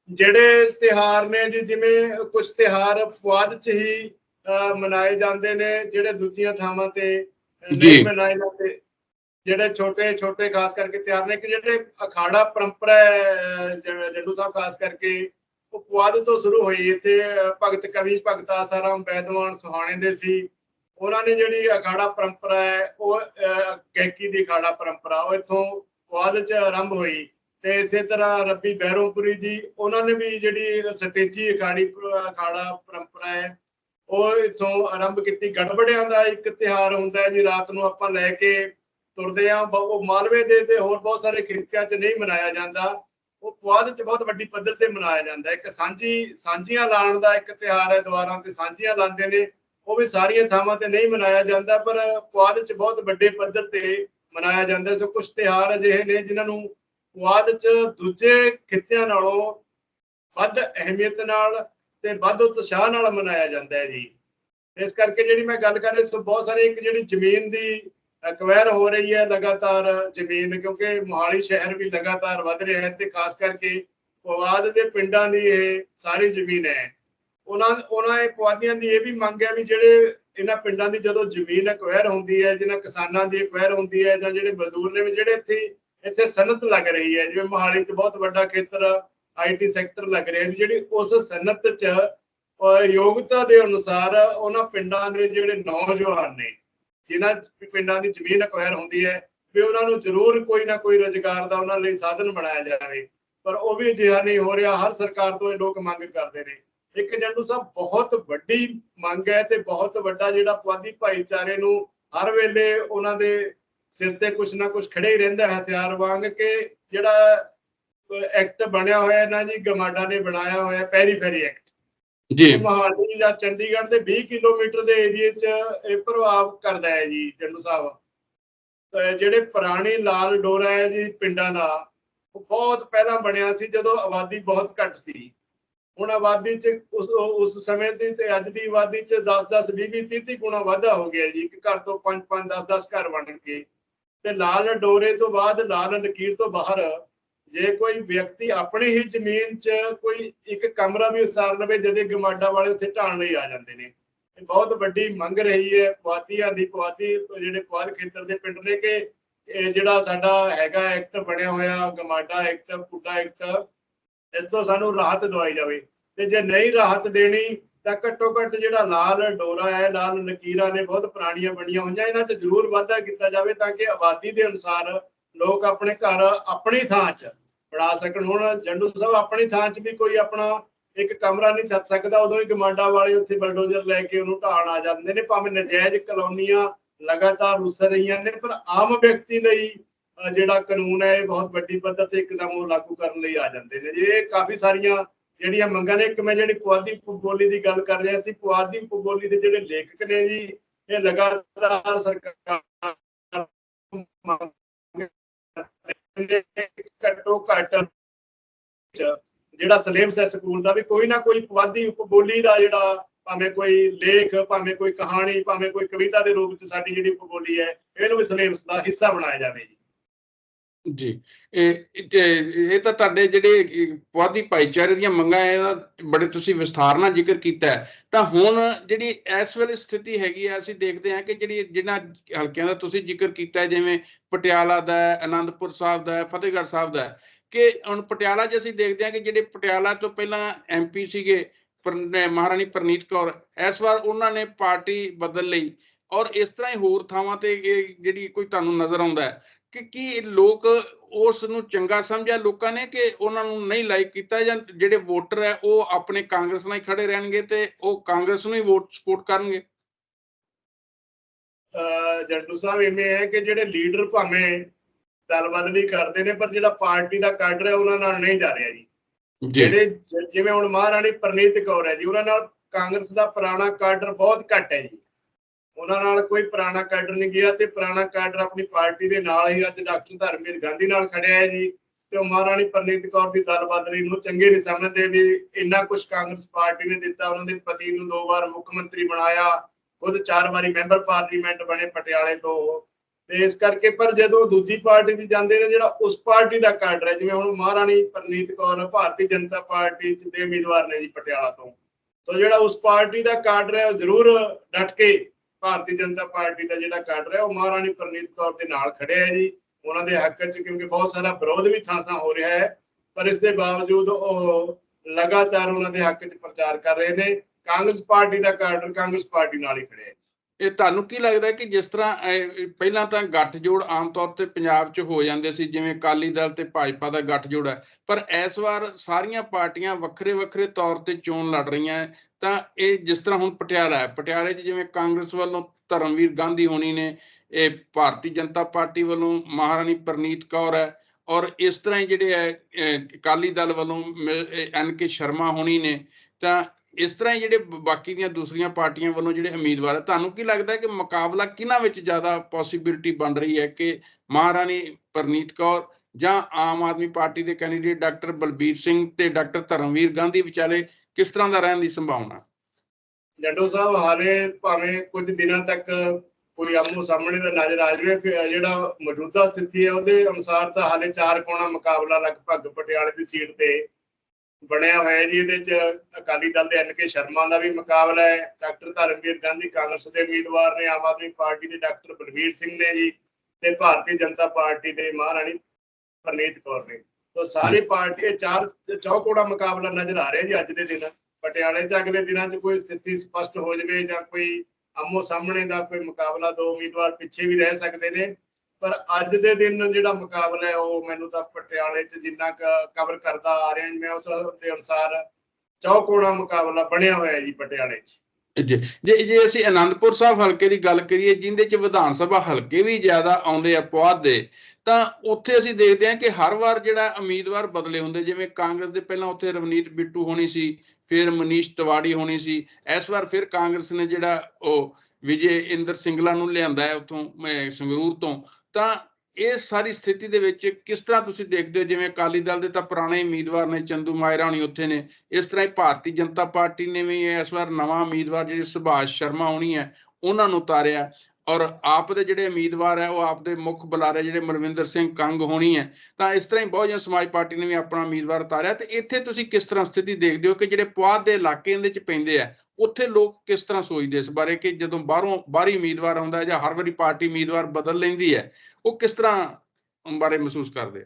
ਜਿਹੜੇ ਤਿਹਾਰ ਨੇ ਜੀ ਜਿਵੇਂ ਕੁਝ ਤਿਹਾਰ ਪੁਆਧ ਚ ਹੀ ਮਨਾਏ ਜਾਂਦੇ ਨੇ ਜਿਹੜੇ ਦੂਜੀਆਂ ਥਾਵਾਂ ਤੇ। ਨਹੀਂ ਮਨਾਏ ਜਾਂਦੇ ਜਿਹੜੇ ਛੋਟੇ ਛੋਟੇ ਖਾਸ ਕਰਕੇ ਤਿਹਾਰ ਨੇ ਕਿ ਜਿਹੜੇ ਅਖਾੜਾ ਪਰੰਪਰਾ ਜੰਡੂ ਸਾਹਿਬ ਖਾਸ ਕਰਕੇ ਉਹ ਪੁਆਧ ਤੋਂ ਸ਼ੁਰੂ ਹੋਈ ਇੱਥੇ ਭਗਤ ਕਵੀ ਭਗਤ ਆਸਾਰਾਮ ਬੈਦਵਾਨ ਸੁਹਾਣੇ ਦੇ ਸੀ ਉਹਨਾਂ ਨੇ ਜਿਹੜੀ ਅਖਾੜਾ ਪਰੰਪਰਾ ਹੈ ਉਹ ਕੈਕੀ ਦੀ ਅਖਾੜਾ ਪਰੰਪਰਾ ਉਹ ਇੱਥੋਂ ਪੁਆਧ ਚ ਆਰੰਭ ਹੋਈ ਤੇ ਇਸੇ ਤਰ੍ਹਾਂ ਰੱਬੀ ਬੈਰੋਪੁਰੀ ਜੀ, ਉਹਨਾਂ ਨੇ ਵੀ ਜਿਹੜੀ ਸਟੇਜੀ ਅਖਾੜੀ, ਅਖਾੜਾ ਪਰੰਪਰਾ ਹੈ, ਉਹ ਇਥੋਂ ਆਰੰਭ ਕੀਤੀ। ਗੜਬੜਿਆਂ ਦਾ ਇੱਕ ਤਿਹਾਰ ਹੁੰਦਾ ਹੈ ਜੀ, ਰਾਤ ਨੂੰ ਆਪਾਂ ਲੈ ਕੇ ਤੁਰਦੇ ਆ ਉਹ ਮਾਲਵੇ ਦੇ ਤੇ ਹੋਰ ਬਹੁਤ ਸਾਰੇ ਖਿੱਤਿਆਂ 'ਚ ਨਹੀਂ ਮਨਾਇਆ ਜਾਂਦਾ। ਉਹ ਪੁਆਧ 'ਚ ਬਹੁਤ ਵੱਡੀ ਪੱਧਰ ਤੇ ਮਨਾਇਆ ਜਾਂਦਾ ਇੱਕ ਸਾਂਝੀ, ਸਾਂਝੀਆਂ ਲਾਉਣ ਦਾ ਇੱਕ ਤਿਹਾਰ ਹੈ ਦੁਆਰਾਂ ਤੇ ਸਾਂਝੀਆਂ ਲਾਉਂਦੇ ਨੇ, ਉਹ ਵੀ ਸਾਰੀਆਂ ਥਾਵਾਂ ਤੇ ਨਹੀਂ ਮਨਾਇਆ ਜਾਂਦਾ, ਪਰ ਪੁਆਧ 'ਚ ਬਹੁਤ ਵੱਡੇ ਪੱਧਰ ਤੇ ਮਨਾਇਆ ਜਾਂਦਾ ਸੋ ਕੁਝ ਤਿਹਾਰ ਅਜਿਹੇ ਨੇ ਜਿਨ੍ਹਾਂ ਨੂੰ ਪੁਆਧ 'ਚ ਦੂਜੇ ਖਿੱਤਿਆਂ ਨਾਲੋਂ ਵੱਧ ਅਹਿਮੀਅਤ ਨਾਲ ਤੇ ਵੱਧ ਉਤਸ਼ਾਹ ਨਾਲ ਮਨਾਇਆ ਜਾਂਦਾ ਹੈ ਜੀ। ਇਸ ਕਰਕੇ ਜਿਹੜੀ ਮੈਂ ਗੱਲ ਕਰ ਰਿਹਾ, ਸੋ ਬਹੁਤ ਸਾਰੇ ਇੱਕ ਜਿਹੜੀ ਜ਼ਮੀਨ ਦੀ ਅਕਵਾਇਰ ਹੋ ਰਹੀ ਹੈ ਲਗਾਤਾਰ ਜ਼ਮੀਨ, ਕਿਉਂਕਿ ਮੋਹਾਲੀ ਸ਼ਹਿਰ ਵੀ ਲਗਾਤਾਰ ਵੱਧ ਰਿਹਾ ਹੈ ਤੇ ਖਾਸ ਕਰਕੇ ਪੁਆਧ ਦੇ ਪਿੰਡਾਂ ਦੀ ਇਹ ਸਾਰੀ ਜ਼ਮੀਨ ਹੈ। ਉਹਨਾਂ ਉਹਨਾਂ ਇਹ ਪੁਆਧੀਆਂ ਦੀ ਇਹ ਵੀ ਮੰਗ ਹੈ ਵੀ ਜਿਹੜੇ ਇਹਨਾਂ ਪਿੰਡਾਂ ਦੀ ਜਦੋਂ ਜ਼ਮੀਨ ਅਕਵਾਇਰ ਹੁੰਦੀ ਹੈ, ਜਿਹਨਾਂ ਕਿਸਾਨਾਂ ਦੀ ਅਕਵਾਇਰ ਹੁੰਦੀ ਹੈ ਜਾਂ ਜਿਹੜੇ ਮਜ਼ਦੂਰ ਨੇ ਵੀ ਜਿਹੜੇ ਇੱਥੇ ਇੱਥੇ ਸਨਅਤ ਲੱਗ ਰਹੀ ਹੈ। ਜਿਵੇਂ ਮੋਹਾਲੀ 'ਚ ਬਹੁਤ ਵੱਡਾ ਖੇਤਰ ਆਈਟੀ ਸੈਕਟਰ ਲੱਗ ਰਿਹਾ ਵੀ ਜਿਹੜੀ ਉਸ ਸਨਅਤ 'ਚ ਯੋਗਤਾ ਦੇ ਅਨੁਸਾਰ ਉਹਨਾਂ ਪਿੰਡਾਂ ਦੇ ਜਿਹੜੇ ਨੌਜਵਾਨ ਨੇ, ਜਿਨ੍ਹਾਂ ਪਿੰਡਾਂ ਦੀ ਜ਼ਮੀਨ ਅਕਵਾਇਰ ਹੁੰਦੀ ਹੈ, ਵੀ ਉਹਨਾਂ ਨੂੰ ਜ਼ਰੂਰ ਕੋਈ ਨਾ ਕੋਈ ਰੁਜ਼ਗਾਰ ਦਾ ਉਹਨਾਂ ਲਈ ਸਾਧਨ ਬਣਾਇਆ ਜਾਵੇ। ਪਰ ਉਹ ਵੀ ਅਜਿਹਾ ਨਹੀਂ ਹੋ ਰਿਹਾ, ਹਰ ਸਰਕਾਰ ਤੋਂ ਇਹ ਲੋਕ ਮੰਗ ਕਰਦੇ ਨੇ। ਇੱਕ ਜੰਡੂ ਸਾਹਿਬ, ਬਹੁਤ ਵੱਡੀ ਮੰਗ ਹੈ ਤੇ ਬਹੁਤ ਵੱਡਾ ਜਿਹੜਾ ਪੁਆਧੀ ਭਾਈਚਾਰੇ ਨੂੰ ਹਰ ਵੇਲੇ ਉਹਨਾਂ ਦੇ ਸਿਰ ਤੇ ਕੁਛ ਨਾ ਕੁਛ ਖੜੇ ਹੀ ਰਹਿੰਦਾ ਹੈ ਹਥਿਆਰ ਵਾਂਗ ਕਿ ਜਿਹੜਾ ਐਕਟ ਬਣਿਆ ਹੋਇਆ ਨਾ ਜੀ ਗਮਾਡਾ ਨੇ ਬਣਾਇਆ ਹੋਇਆ ਪੈਰੀ ਪੈਰੀ ਐਕਟ ਜੀ ਮੋਹਾਲੀ ਜਾਂ ਚੰਡੀਗੜ੍ਹ ਦੇ 20 ਕਿਲੋਮੀਟਰ ਦੇ ਏਰੀਏ 'ਚ ਇਹ ਪ੍ਰਭਾਵ ਕਰਦਾ ਹੈ ਜੀ ਜੰਡੂ ਸਾਹਿਬ। ਤੇ ਜਿਹੜੇ ਪੁਰਾਣੀ ਲਾਲ ਡੋਰਾ ਹੈ ਜੀ ਪਿੰਡਾਂ ਦਾ ਉਹ ਬਹੁਤ ਪਹਿਲਾਂ ਬਣਿਆ ਸੀ ਜਦੋਂ ਆਬਾਦੀ ਬਹੁਤ ਘੱਟ ਸੀ। ਹੁਣ ਆਬਾਦੀ 'ਚ ਉਸ ਉਸ ਸਮੇਂ ਦੀ ਤੇ ਅੱਜ ਦੀ ਆਬਾਦੀ 'ਚ 10 10 20 20 30 30 ਗੁਣਾ ਵਾਧਾ ਹੋ ਗਿਆ ਜੀ। ਇੱਕ ਘਰ ਤੋਂ 5 5 10 10 ਘਰ ਬਣ ਗਏ ਤੇ ਲਾਲ ਡੋਰੇ ਤੋਂ ਬਾਅਦ ਲਾਲ ਲਕੀਰ ਤੋਂ ਬਾਹਰ, ਜੇ ਕੋਈ ਵਿਅਕਤੀ ਆਪਣੀ ਹੀ ਜ਼ਮੀਨ 'ਚ ਕੋਈ ਇੱਕ ਕਮਰਾ ਵੀ ਉਸਾਰ ਲਵੇ ਜਦੇ ਗਮਾਡਾ ਵਾਲੇ ਉੱਥੇ ਢਾਣ ਲਈ ਆ ਜਾਂਦੇ ਨੇ। ਇਹ ਬਹੁਤ ਵੱਡੀ ਮੰਗ ਰਹੀ ਹੈ ਪੁਆਧੀਆਂ ਦੀ, ਪੁਆਧੀ ਜਿਹੜੇ ਪੁਆਧ ਖੇਤਰ ਦੇ ਪਿੰਡ ਨੇ ਕਿ ਇਹ ਜਿਹੜਾ ਸਾਡਾ ਹੈਗਾ ਐਕਟ ਬਣਿਆ ਹੋਇਆ, ਗਮਾਡਾ ਐਕਟ, ਪੁੱਡਾ ਐਕਟ, ਇਸ ਤੋਂ ਸਾਨੂੰ ਰਾਹਤ ਦਵਾਈ ਜਾਵੇ। ਤੇ ਜੇ ਨਹੀਂ ਰਾਹਤ ਦੇਣੀ ਤਾਂ ਘੱਟੋ ਘੱਟ ਜਿਹੜਾ ਲਾਲ ਡੋਰਾ ਹੈ, ਲਾਲ ਲਕੀਰਾਂ ਨੇ ਬਹੁਤ ਪੁਰਾਣੀਆਂ ਬਣੀਆਂ ਹੋਈਆਂ, ਇਹਨਾਂ 'ਚ ਜ਼ਰੂਰ ਵਾਧਾ ਕੀਤਾ ਜਾਵੇ ਤਾਂ ਕਿ ਆਬਾਦੀ ਦੇ ਅਨੁਸਾਰ ਲੋਕ ਆਪਣੇ ਘਰ ਆਪਣੀ ਥਾਂ 'ਚ ਬਣਾ ਸਕਣ। ਹੁਣ ਜੰਡੂ ਸਾਹਿਬ ਆਪਣੀ ਥਾਂ 'ਚ ਵੀ ਕੋਈ ਆਪਣਾ ਇੱਕ ਕਮਰਾ ਨਹੀਂ ਛੱਡ ਸਕਦਾ, ਉਦੋਂ ਹੀ ਗਮਾਡਾ ਵਾਲੇ ਉੱਥੇ ਬਲਡੋਜ਼ਰ ਲੈ ਕੇ ਉਹਨੂੰ ਢਾਣ ਆ ਜਾਂਦੇ ਨੇ, ਭਾਵੇਂ ਨਜਾਇਜ਼ ਕਲੋਨੀਆਂ ਲਗਾਤਾਰ ਉਸਰ ਰਹੀਆਂ ਨੇ, ਪਰ ਆਮ ਵਿਅਕਤੀ ਲਈ ਜਿਹੜਾ ਕਾਨੂੰਨ ਹੈ, ਇਹ ਬਹੁਤ ਵੱਡੀ ਪੱਧਰ ਤੇ ਇੱਕਦਮ ਉਹ ਲਾਗੂ ਕਰਨ ਲਈ ਆ ਜਾਂਦੇ ਨੇ। ਜੀ ਇਹ ਕਾਫੀ ਸਾਰੀਆਂ ਜਿਹੜੀਆਂ ਮੰਗਾਂ ਨੇ, ਇੱਕ ਮੈਂ ਜਿਹੜੀ ਪੁਆਧੀ ਬੋਲੀ ਦੀ ਗੱਲ ਕਰ ਰਿਹਾ ਸੀ, ਪੁਆਧੀ ਬੋਲੀ ਦੇ ਜਿਹੜੇ ਲੇਖਕ ਨੇ ਜੀ, ਇਹ ਲਗਾਤਾਰ ਸਰਕਾਰ ਘੱਟੋ ਘੱਟ ਜਿਹੜਾ ਸਿਲੇਬਸ ਹੈ ਸਕੂਲ ਦਾ ਵੀ ਕੋਈ ਨਾ ਕੋਈ ਪੁਆਧੀ ਉਪਬੋਲੀ ਦਾ ਜਿਹੜਾ ਭਾਵੇਂ ਕੋਈ ਲੇਖ, ਭਾਵੇਂ ਕੋਈ ਕਹਾਣੀ, ਭਾਵੇਂ ਕੋਈ ਕਵਿਤਾ ਦੇ ਰੂਪ ਚ ਸਾਡੀ ਜਿਹੜੀ ਉਪਬੋਲੀ ਹੈ, ਇਹਨੂੰ ਵੀ ਸਿਲੇਬਸ ਦਾ ਹਿੱਸਾ ਬਣਾਇਆ ਜਾਵੇ ਜੀ। ਜੀ। ਇਹ ਇਹ ਤਾਂ ਤੁਹਾਡੇ ਜਿਹੜੇ ਇਹ ਪੁਆਧੀ ਭਾਈਚਾਰੇ ਦੀਆਂ ਮੰਗਾਂ ਹੈ ਇਹਦਾ ਬੜੇ ਤੁਸੀਂ ਵਿਸਥਾਰ ਨਾਲ ਜ਼ਿਕਰ ਕੀਤਾ ਹੈ। ਤਾਂ ਹੁਣ ਜਿਹੜੀ ਇਸ ਵੇਲੇ ਸਥਿਤੀ ਹੈਗੀ ਹੈ ਅਸੀਂ ਦੇਖਦੇ ਹਾਂ ਕਿ ਜਿਹੜੀ ਜਿਨ੍ਹਾਂ ਹਲਕਿਆਂ ਦਾ ਤੁਸੀਂ ਜ਼ਿਕਰ ਕੀਤਾ ਜਿਵੇਂ ਪਟਿਆਲਾ ਦਾ ਹੈ, ਆਨੰਦਪੁਰ ਸਾਹਿਬ ਦਾ ਫਤਿਹਗੜ੍ਹ ਸਾਹਿਬ ਦਾ ਕਿ ਹੁਣ ਪਟਿਆਲਾ 'ਚ ਅਸੀਂ ਦੇਖਦੇ ਹਾਂ ਕਿ ਜਿਹੜੇ ਪਟਿਆਲਾ ਤੋਂ ਪਹਿਲਾਂ ਐਮਪੀ ਸੀਗੇ ਮਹਾਰਾਣੀ ਪ੍ਰਨੀਤ ਕੌਰ ਇਸ ਵਾਰ ਉਹਨਾਂ ਨੇ ਪਾਰਟੀ ਬਦਲ ਲਈ ਔਰ ਇਸ ਤਰ੍ਹਾਂ ਹੀ ਹੋਰ ਥਾਵਾਂ ਤੇ ਇਹ ਜਿਹੜੀ ਕੋਈ ਤੁਹਾਨੂੰ ਨਜ਼ਰ ਆਉਂਦਾ ਕਿ ਕੀ ਲੋਕ ਉਸ ਨੂੰ ਚੰਗਾ ਸਮਝਿਆ? ਲੋਕਾਂ ਨੇ ਕਿ ਉਹਨਾਂ ਨੂੰ ਨਹੀਂ ਲਾਈਕ ਕੀਤਾ ਜਾਂ ਜਿਹੜੇ ਵੋਟਰ ਹੈ ਉਹ ਆਪਣੇ ਕਾਂਗਰਸ ਨਾਲ ਹੀ ਖੜੇ ਰਹਿਣਗੇ ਤੇ ਉਹ ਕਾਂਗਰਸ ਨੂੰ ਹੀ ਵੋਟ ਸਪੋਰਟ ਕਰਨਗੇ? ਜੰਡੂ ਸਾਹਿਬ ਇਵੇਂ ਹੈ ਕਿ ਜਿਹੜੇ ਲੀਡਰ ਭਾਵੇਂ ਦਲਬਲ ਵੀ ਕਰਦੇ ਨੇ ਪਰ ਜਿਹੜਾ ਪਾਰਟੀ ਦਾ ਕਾਡਰ ਹੈ ਉਹਨਾਂ ਨਾਲ ਨਹੀਂ ਜਾ ਰਿਹਾ ਜੀ। ਜਿਹੜੇ ਜਿਵੇਂ ਹੁਣ ਮਹਾਰਾਣੀ ਪ੍ਰਨੀਤ ਕੌਰ ਹੈ ਜੀ ਉਹਨਾਂ ਨਾਲ ਕਾਂਗਰਸ ਦਾ ਪੁਰਾਣਾ ਕਾਡਰ ਬਹੁਤ ਘੱਟ ਹੈ ਜੀ। ਉਹਨਾਂ ਨਾਲ ਕੋਈ ਪੁਰਾਣਾ ਕਾਡਰ ਨਹੀਂ ਗਿਆ ਤੇ ਪੁਰਾਣਾ ਕਾਡਰ ਆਪਣੀ ਪਾਰਟੀ ਦੇ ਨਾਲ ਹੀ ਅੱਜ ਡਾਕਟਰ ਧਰਮਵੀਰ ਗਾਂਧੀ ਨਾਲ ਖੜਿਆ ਹੈ ਜੀ। ਤੇ ਉਹ ਮਹਾਰਾਣੀ ਪ੍ਰਨੀਤ ਕੌਰ ਦੀ ਦਲ ਬਦਲੀ ਨੂੰ ਚੰਗੇ ਨਹੀਂ ਸਮਝਦੇ ਵੀ ਇੰਨਾ ਕੁਝ ਕਾਂਗਰਸ ਪਾਰਟੀ ਨੇ ਦਿੱਤਾ, ਉਹਨਾਂ ਦੇ ਪਤੀ ਨੂੰ ਦੋ ਵਾਰ ਮੁੱਖ ਮੰਤਰੀ ਬਣਾਇਆ, ਖੁਦ ਚਾਰ ਵਾਰੀ ਮੈਂਬਰ ਪਾਰਲੀਮੈਂਟ ਬਣੇ ਪਟਿਆਲੇ ਤੋਂ। ਤੇ ਇਸ ਕਰਕੇ ਪਰ ਜਦੋਂ ਦੂਜੀ ਪਾਰਟੀ ਦੀ ਜਾਂਦੇ ਨੇ, ਜਿਹੜਾ ਉਸ ਪਾਰਟੀ ਦਾ ਕਾਡਰ ਹੈ, ਜਿਵੇਂ ਹੁਣ ਮਹਾਰਾਣੀ ਪ੍ਰਨੀਤ ਕੌਰ, ਭਾਰਤੀ ਜਨਤਾ ਪਾਰਟੀ ਚ ਦੇ ਉਮੀਦਵਾਰ ਨੇ ਜੀ ਪਟਿਆਲਾ ਤੋਂ। ਸੋ ਜਿਹੜਾ ਉਸ ਪਾਰਟੀ ਦਾ ਕਾਡਰ ਹੈ, ਉਹ ਜ਼ਰੂਰ ਡਟ ਕੇ ਭਾਰਤੀ ਜਨਤਾ ਪਾਰਟੀ ਦਾ ਜਿਹੜਾ ਕਾਡਰ ਹੈ, ਉਹ ਮਹਾਰਾਣੀ ਪ੍ਰਨੀਤ ਕੌਰ ਦੇ ਨਾਲ ਖੜਿਆ ਹੈ ਜੀ। ਉਹਨਾਂ ਦੇ ਹੱਕ 'ਚ, ਕਿਉਂਕਿ ਬਹੁਤ ਸਾਰਾ ਵਿਰੋਧ ਵੀ ਥਾਂ ਥਾਂ ਹੋ ਰਿਹਾ ਹੈ। ਪਰ ਇਸ ਦੇ ਬਾਵਜੂਦ ਉਹ ਲਗਾਤਾਰ ਉਹਨਾਂ ਦੇ ਹੱਕ 'ਚ ਪ੍ਰਚਾਰ ਕਰ ਰਹੇ ਨੇ। ਕਾਂਗਰਸ ਪਾਰਟੀ ਦਾ ਕਾਡਰ ਕਾਂਗਰਸ ਪਾਰਟੀ ਨਾਲ ਹੀ ਖੜਿਆ ਹੈ ਇਹ ਤੁਹਾਨੂੰ ਕੀ ਲੱਗਦਾ ਕਿ ਜਿਸ ਤਰ੍ਹਾਂ ਪਹਿਲਾਂ ਤਾਂ ਗੱਠਜੋੜ ਆਮ ਤੌਰ ਤੇ ਪੰਜਾਬ 'ਚ ਹੋ ਜਾਂਦੇ ਸੀ, ਜਿਵੇਂ ਅਕਾਲੀ ਦਲ ਤੇ ਭਾਜਪਾ ਦਾ ਗੱਠਜੋੜ ਹੈ, ਪਰ ਇਸ ਵਾਰ ਸਾਰੀਆਂ ਪਾਰਟੀਆਂ ਵੱਖਰੇ ਵੱਖਰੇ ਤੌਰ ਤੇ ਚੋਣ ਲੜ ਰਹੀਆਂ ਤਾਂ ਇਹ ਜਿਸ ਤਰ੍ਹਾਂ ਹੁਣ ਪਟਿਆਲਾ ਹੈ, ਪਟਿਆਲੇ 'ਚ ਜਿਵੇਂ ਕਾਂਗਰਸ ਵੱਲੋਂ ਧਰਮਵੀਰ ਗਾਂਧੀ ਹੋਣੀ ਨੇ, ਇਹ ਭਾਰਤੀ ਜਨਤਾ ਪਾਰਟੀ ਵੱਲੋਂ ਮਹਾਰਾਣੀ ਪ੍ਰਨੀਤ ਕੌਰ ਹੈ, ਔਰ ਇਸ ਤਰ੍ਹਾਂ ਹੀ ਜਿਹੜੇ ਹੈ ਅਕਾਲੀ ਦਲ ਵੱਲੋਂ ਐਨ ਕੇ ਸ਼ਰਮਾ ਹੋਣੀ ਨੇ, ਤਾਂ ਇਸ ਤਰ੍ਹਾਂ ਹੀ ਜਿਹੜੇ ਬਾਕੀ ਦੀਆਂ ਦੂਸਰੀਆਂ ਪਾਰਟੀਆਂ ਵੱਲੋਂ ਜਿਹੜੇ ਉਮੀਦਵਾਰ ਹੈ ਤੁਹਾਨੂੰ ਕੀ ਲੱਗਦਾ ਹੈ ਕਿ ਮੁਕਾਬਲਾ ਕਿਹਨਾਂ ਵਿੱਚ ਜ਼ਿਆਦਾ ਪੋਸਿਬਿਲਿਟੀ ਬਣ ਰਹੀ ਹੈ ਕਿ ਮਹਾਰਾਣੀ ਪ੍ਰਨੀਤ ਕੌਰ ਜਾਂ ਆਮ ਆਦਮੀ ਪਾਰਟੀ ਦੇ ਕੈਂਡੀਡੇਟ ਡਾਕਟਰ ਬਲਬੀਰ ਸਿੰਘ ਤੇ ਡਾਕਟਰ ਧਰਮਵੀਰ ਗਾਂਧੀ ਵਿਚਾਲੇ ਕਿਸ ਤਰ੍ਹਾਂ ਦਾ ਰਹਿਣ ਦੀ ਸੰਭਾਵਨਾ? ਜੰਡੋ ਸਾਹਿਬ, ਹਾਲੇ ਭਾਵੇਂ ਕੁਝ ਦਿਨਾਂ ਤੱਕ ਕੋਈ ਆਮੋ ਸਾਹਮਣੇ ਦਾ ਨਜ਼ਰ ਆ ਜਾਵੇ ਜਿਹੜਾ ਮੌਜੂਦਾ ਸਥਿਤੀ ਹੈ ਉਹਦੇ ਅਨੁਸਾਰ ਤਾਂ ਹਾਲੇ ਚਾਰ ਕੋਣਾ ਮੁਕਾਬਲਾ ਲਗਭਗ ਪਟਿਆਲੇ ਦੀ ਸੀਟ ਤੇ ਬਣਿਆ ਹੋਇਆ ਹੈ ਜੀ, ਇਹਦੇ ਚ ਅਕਾਲੀ ਦਲ ਦੇ ਐਨ ਸ਼ਰਮਾ ਦਾ ਵੀ ਮੁਕਾਬਲਾ ਹੈ, ਡਾਕਟਰ ਧਰਮਵੀਰ ਗਾਂਧੀ ਕਾਂਗਰਸ ਦੇ ਉਮੀਦਵਾਰ ਨੇ, ਆਮ ਆਦਮੀ ਪਾਰਟੀ ਦੇ ਡਾਕਟਰ ਬਲਵੀਰ ਸਿੰਘ ਨੇ ਜੀ, ਤੇ ਭਾਰਤੀ ਜਨਤਾ ਪਾਰਟੀ ਦੇ ਮਹਾਰਾਣੀ ਪਰਨੀਤ ਕੌਰ ਨੇ। ਤੋਂ ਸਾਰੇ ਪਾਰਟੀ ਚਾਰ ਚੌਕੋੜਾ ਮੁਕਾਬਲਾ ਨਜ਼ਰ ਆ ਰਿਹਾ ਜੀ ਅੱਜ ਦੇ ਦਿਨ। ਪਟਿਆਲੇ 'ਚ ਅਗਲੇ ਦਿਨਾਂ 'ਚ ਕੋਈ ਸਥਿਤੀ ਸਪਸ਼ਟ ਹੋ ਜਾਵੇ ਜਾਂ ਕੋਈ ਆਮੋ ਸਾਹਮਣੇ ਦਾ ਕੋਈ ਮੁਕਾਬਲਾ ਦੋ ਉਮੀਦਵਾਰ ਪਿੱਛੇ ਵੀ ਰਹਿ ਸਕਦੇ ਨੇ। ਪਰ ਅੱਜ ਦੇ ਦਿਨ ਜਿਹੜਾ ਮੁਕਾਬਲਾ ਹੈ, ਉਹ ਮੈਨੂੰ ਤਾਂ ਪਟਿਆਲੇ 'ਚ ਜਿੰਨਾ ਕਵਰ ਕਰਦਾ ਆ ਰਿਹਾ, ਮੈਂ ਉਸ ਦੇ ਅਨੁਸਾਰ ਚੌਕੋਣਾ ਮੁਕਾਬਲਾ ਬਣਿਆ ਹੋਇਆ ਜੀ ਪਟਿਆਲੇ 'ਚ। ਜੇ ਜੇ ਅਸੀਂ ਆਨੰਦਪੁਰ ਸਾਹਿਬ ਹਲਕੇ ਦੀ ਗੱਲ ਕਰੀਏ, ਜਿੰਦੇ ਚ ਵਿਧਾਨ ਸਭਾ ਹਲਕੇ ਵੀ ਜ਼ਿਆਦਾ ਆਉਂਦੇ ਆ, ਪੁਆਧ ਦੇ, ਤਾਂ ਉੱਥੇ ਅਸੀਂ ਦੇਖਦੇ ਹਾਂ ਕਿ ਹਰ ਵਾਰ ਜਿਹੜਾ ਉਮੀਦਵਾਰ ਬਦਲੇ ਹੁੰਦੇ, ਜਿਵੇਂ ਕਾਂਗਰਸ ਦੇ ਪਹਿਲਾਂ ਉੱਥੇ ਰਵਨੀਤ ਬਿੱਟੂ ਹੋਣੀ ਸੀ, ਫਿਰ ਮਨੀਸ਼ ਤਿਵਾੜੀ ਹੋਣੀ ਸੀ, ਇਸ ਵਾਰ ਫਿਰ ਕਾਂਗਰਸ ਨੇ ਜਿਹੜਾ ਉਹ ਵਿਜੇ ਇੰਦਰ ਸਿੰਗਲਾ ਨੂੰ ਲਿਆਂਦਾ ਹੈ ਉੱਥੋਂ ਸੰਗਰੂਰ ਤੋਂ ਤਾਂ ਇਹ ਸਾਰੀ ਸਥਿਤੀ ਦੇ ਵਿੱਚ ਕਿਸ ਤਰ੍ਹਾਂ ਤੁਸੀਂ ਦੇਖਦੇ ਹੋ? ਜਿਵੇਂ ਅਕਾਲੀ ਦਲ ਦੇ ਤਾਂ ਪੁਰਾਣੇ ਉਮੀਦਵਾਰ ਨੇ ਚੰਦੂ ਮਾਇਰਾ ਹੋਣੀ ਉੱਥੇ ਨੇ। ਇਸ ਤਰ੍ਹਾਂ ਹੀ ਭਾਰਤੀ ਜਨਤਾ ਪਾਰਟੀ ਨੇ ਵੀ ਇਸ ਵਾਰ ਨਵਾਂ ਉਮੀਦਵਾਰ, ਜਿਹੜੇ ਸੁਭਾਸ਼ ਸ਼ਰਮਾ ਹੋਣੀ ਹੈ, ਉਹਨਾਂ ਨੂੰ ਉਤਾਰਿਆ। ਔਰ ਆਪ ਦੇ ਜਿਹੜੇ ਉਮੀਦਵਾਰ ਹੈ, ਉਹ ਆਪ ਦੇ ਮੁੱਖ ਬੁਲਾਰੇ ਜਿਹੜੇ ਮਲਵਿੰਦਰ ਸਿੰਘ ਕੰਗ ਹੋਣੀ ਹੈ, ਤਾਂ ਇਸ ਤਰ੍ਹਾਂ ਹੀ ਬਹੁਜਨ ਸਮਾਜ ਪਾਰਟੀ ਨੇ ਵੀ ਆਪਣਾ ਉਮੀਦਵਾਰ ਉਤਾਰਿਆ, ਤੇ ਇੱਥੇ ਤੁਸੀਂ ਕਿਸ ਤਰ੍ਹਾਂ ਸਥਿਤੀ ਦੇਖਦੇ ਹੋ ਕਿ ਜਿਹੜੇ ਪੁਆਧ ਦੇ ਇਲਾਕੇ ਇਹਦੇ ਚ ਪੈਂਦੇ ਆ, ਉੱਥੇ ਲੋਕ ਕਿਸ ਤਰ੍ਹਾਂ ਸੋਚਦੇ ਇਸ ਬਾਰੇ ਕਿ ਜਦੋਂ ਬਾਹਰੋਂ ਬਾਹਰੀ ਉਮੀਦਵਾਰ ਆਉਂਦਾ ਹੈ ਜਾਂ ਹਰ ਵਾਰੀ ਪਾਰਟੀ ਉਮੀਦਵਾਰ ਬਦਲ ਲੈਂਦੀ ਹੈ, ਉਹ ਕਿਸ ਤਰ੍ਹਾਂ ਬਾਰੇ ਮਹਿਸੂਸ ਕਰਦੇ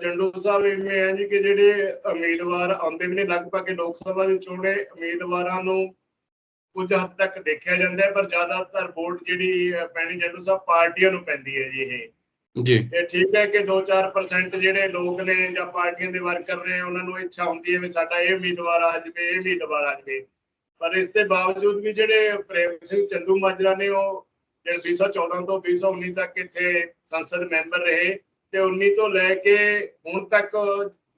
ਜੰਡੂ ਸਾਹਿਬ ਇਵੇਂ ਹੈ ਜੀ ਕਿ ਜਿਹੜੇ ਉਮੀਦਵਾਰ ਆਉਂਦੇ ਵੀ ਨੇ, ਲਗਭਗ ਲੋਕ ਸਭਾ ਦੀ ਚੋਣੇ ਉਮੀਦਵਾਰਾਂ ਨੂੰ ਕੁਝ ਹੱਦ ਤੱਕ ਦੇਖਿਆ ਜਾਂਦਾ ਹੈ ਪਰ ਜ਼ਿਆਦਾਤਰ ਵੋਟ ਜਿਹੜੀ ਪੈਣੀ ਜੰਡੂ ਸਾਹਿਬ ਪਾਰਟੀਆਂ ਨੂੰ ਪੈਂਦੀ ਹੈ ਜੀ ਇਹ। ਜੀ। ਇਹ ਠੀਕ ਹੈ ਕਿ 2-4% ਜਿਹੜੇ ਲੋਕ ਨੇ ਜਾਂ ਪਾਰਟੀਆਂ ਦੇ ਵਰਕਰ ਨੇ ਉਹਨਾਂ ਨੂੰ ਇੱਛਾ ਹੁੰਦੀ ਹੈ ਵੀ ਸਾਡਾ ਇਹ ਉਮੀਦਵਾਰ ਆ ਜਾਵੇ ਇਹ ਉਮੀਦਵਾਰ ਆ ਜਾਵੇ। ਪਰ ਇਸ ਦੇ ਬਾਵਜੂਦ ਵੀ ਜਿਹੜੇ ਪ੍ਰੇਮ ਸਿੰਘ ਚੰਦੂ ਮਾਜਰਾ ਨੇ ਉਹ ਜਿਹੜੇ 2014 ਤੋਂ 2019 ਤੱਕ ਇੱਥੇ ਸੰਸਦ ਮੈਂਬਰ ਰਹੇ ਤੇ 19 ਤੋਂ ਲੈ ਕੇ ਹੁਣ ਤੱਕ